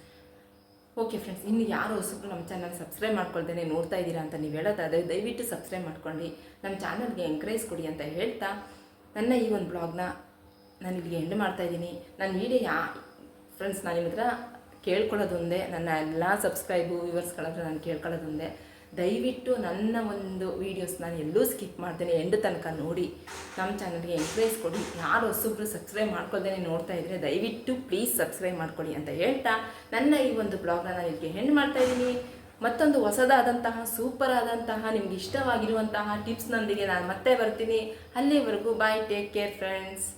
Speaker 1: ಓಕೆ ಫ್ರೆಂಡ್ಸ್ ಇನ್ನು ಯಾರು ಹೊಸಬ್ರು ನಮ್ಮ ಚಾನಲ್ ಸಬ್ಸ್ಕ್ರೈಬ್ ಮಾಡ್ಕೊಳ್ದೇ ನೋಡ್ತಾ ಇದ್ದೀರಾ ಅಂತ ನೀವು ಹೇಳೋದಾದರೆ ದಯವಿಟ್ಟು ಸಬ್ಸ್ಕ್ರೈಬ್ ಮಾಡ್ಕೊಂಡು ನಮ್ಮ ಚಾನಲ್ಗೆ ಎಂಕರೇಜ್ ಕೊಡಿ ಅಂತ ಹೇಳ್ತಾ ನನ್ನ ಈ ಒಂದು ಬ್ಲಾಗ್ನ ನಾನು ಇಲ್ಲಿಗೆ ಎಂಡ್ ಮಾಡ್ತಾ ಇದ್ದೀನಿ. ನನ್ನ ವೀಡಿಯೋ ಯಾ ಫ್ರೆಂಡ್ಸ್ ನಾನು ನಿಮ್ಮ ಹತ್ರ ಕೇಳ್ಕೊಳ್ಳೋದೊಂದೇ, ನನ್ನ ಎಲ್ಲ ಸಬ್ಸ್ಕ್ರೈಬು ವ್ಯೂವರ್ಸ್ಗಳ ಹತ್ರ ನಾನು ಕೇಳ್ಕೊಳ್ಳೋದೊಂದೇ. ದಯವಿಟ್ಟು ನನ್ನ ಒಂದು ವೀಡಿಯೋಸ್ ನಾನು ಎಲ್ಲೂ ಸ್ಕಿಪ್ ಮಾಡ್ತೇನೆ ಎಂಡ್ ತನಕ ನೋಡಿ. ನಮ್ಮ ಚಾನಲ್ಗೆ ಎಂಕರೇಜ್ ಕೊಡಿ. ಯಾರು ಹೊಸಬ್ರು ಸಬ್ಸ್ಕ್ರೈಬ್ ಮಾಡ್ಕೊಳ್ದೇ ನೋಡ್ತಾ ಇದ್ರೆ ದಯವಿಟ್ಟು ಪ್ಲೀಸ್ ಸಬ್ಸ್ಕ್ರೈಬ್ ಮಾಡ್ಕೊಳ್ಳಿ ಅಂತ ಹೇಳ್ತಾ ನನ್ನ ಈ ಒಂದು ಬ್ಲಾಗ್ನ ನಾನು ಇಲ್ಲಿಗೆ ಹೆಣ್ಣು ಮಾಡ್ತಾ ಇದ್ದೀನಿ. ಮತ್ತೊಂದು ಹೊಸದಾದಂತಹ ಸೂಪರ್ ಆದಂತಹ ನಿಮ್ಗೆ ಇಷ್ಟವಾಗಿರುವಂತಹ ಟಿಪ್ಸ್ನೊಂದಿಗೆ ನಾನು ಮತ್ತೆ ಬರ್ತೀನಿ. ಅಲ್ಲಿವರೆಗೂ ಬಾಯ್ ಟೇಕ್ ಕೇರ್ ಫ್ರೆಂಡ್ಸ್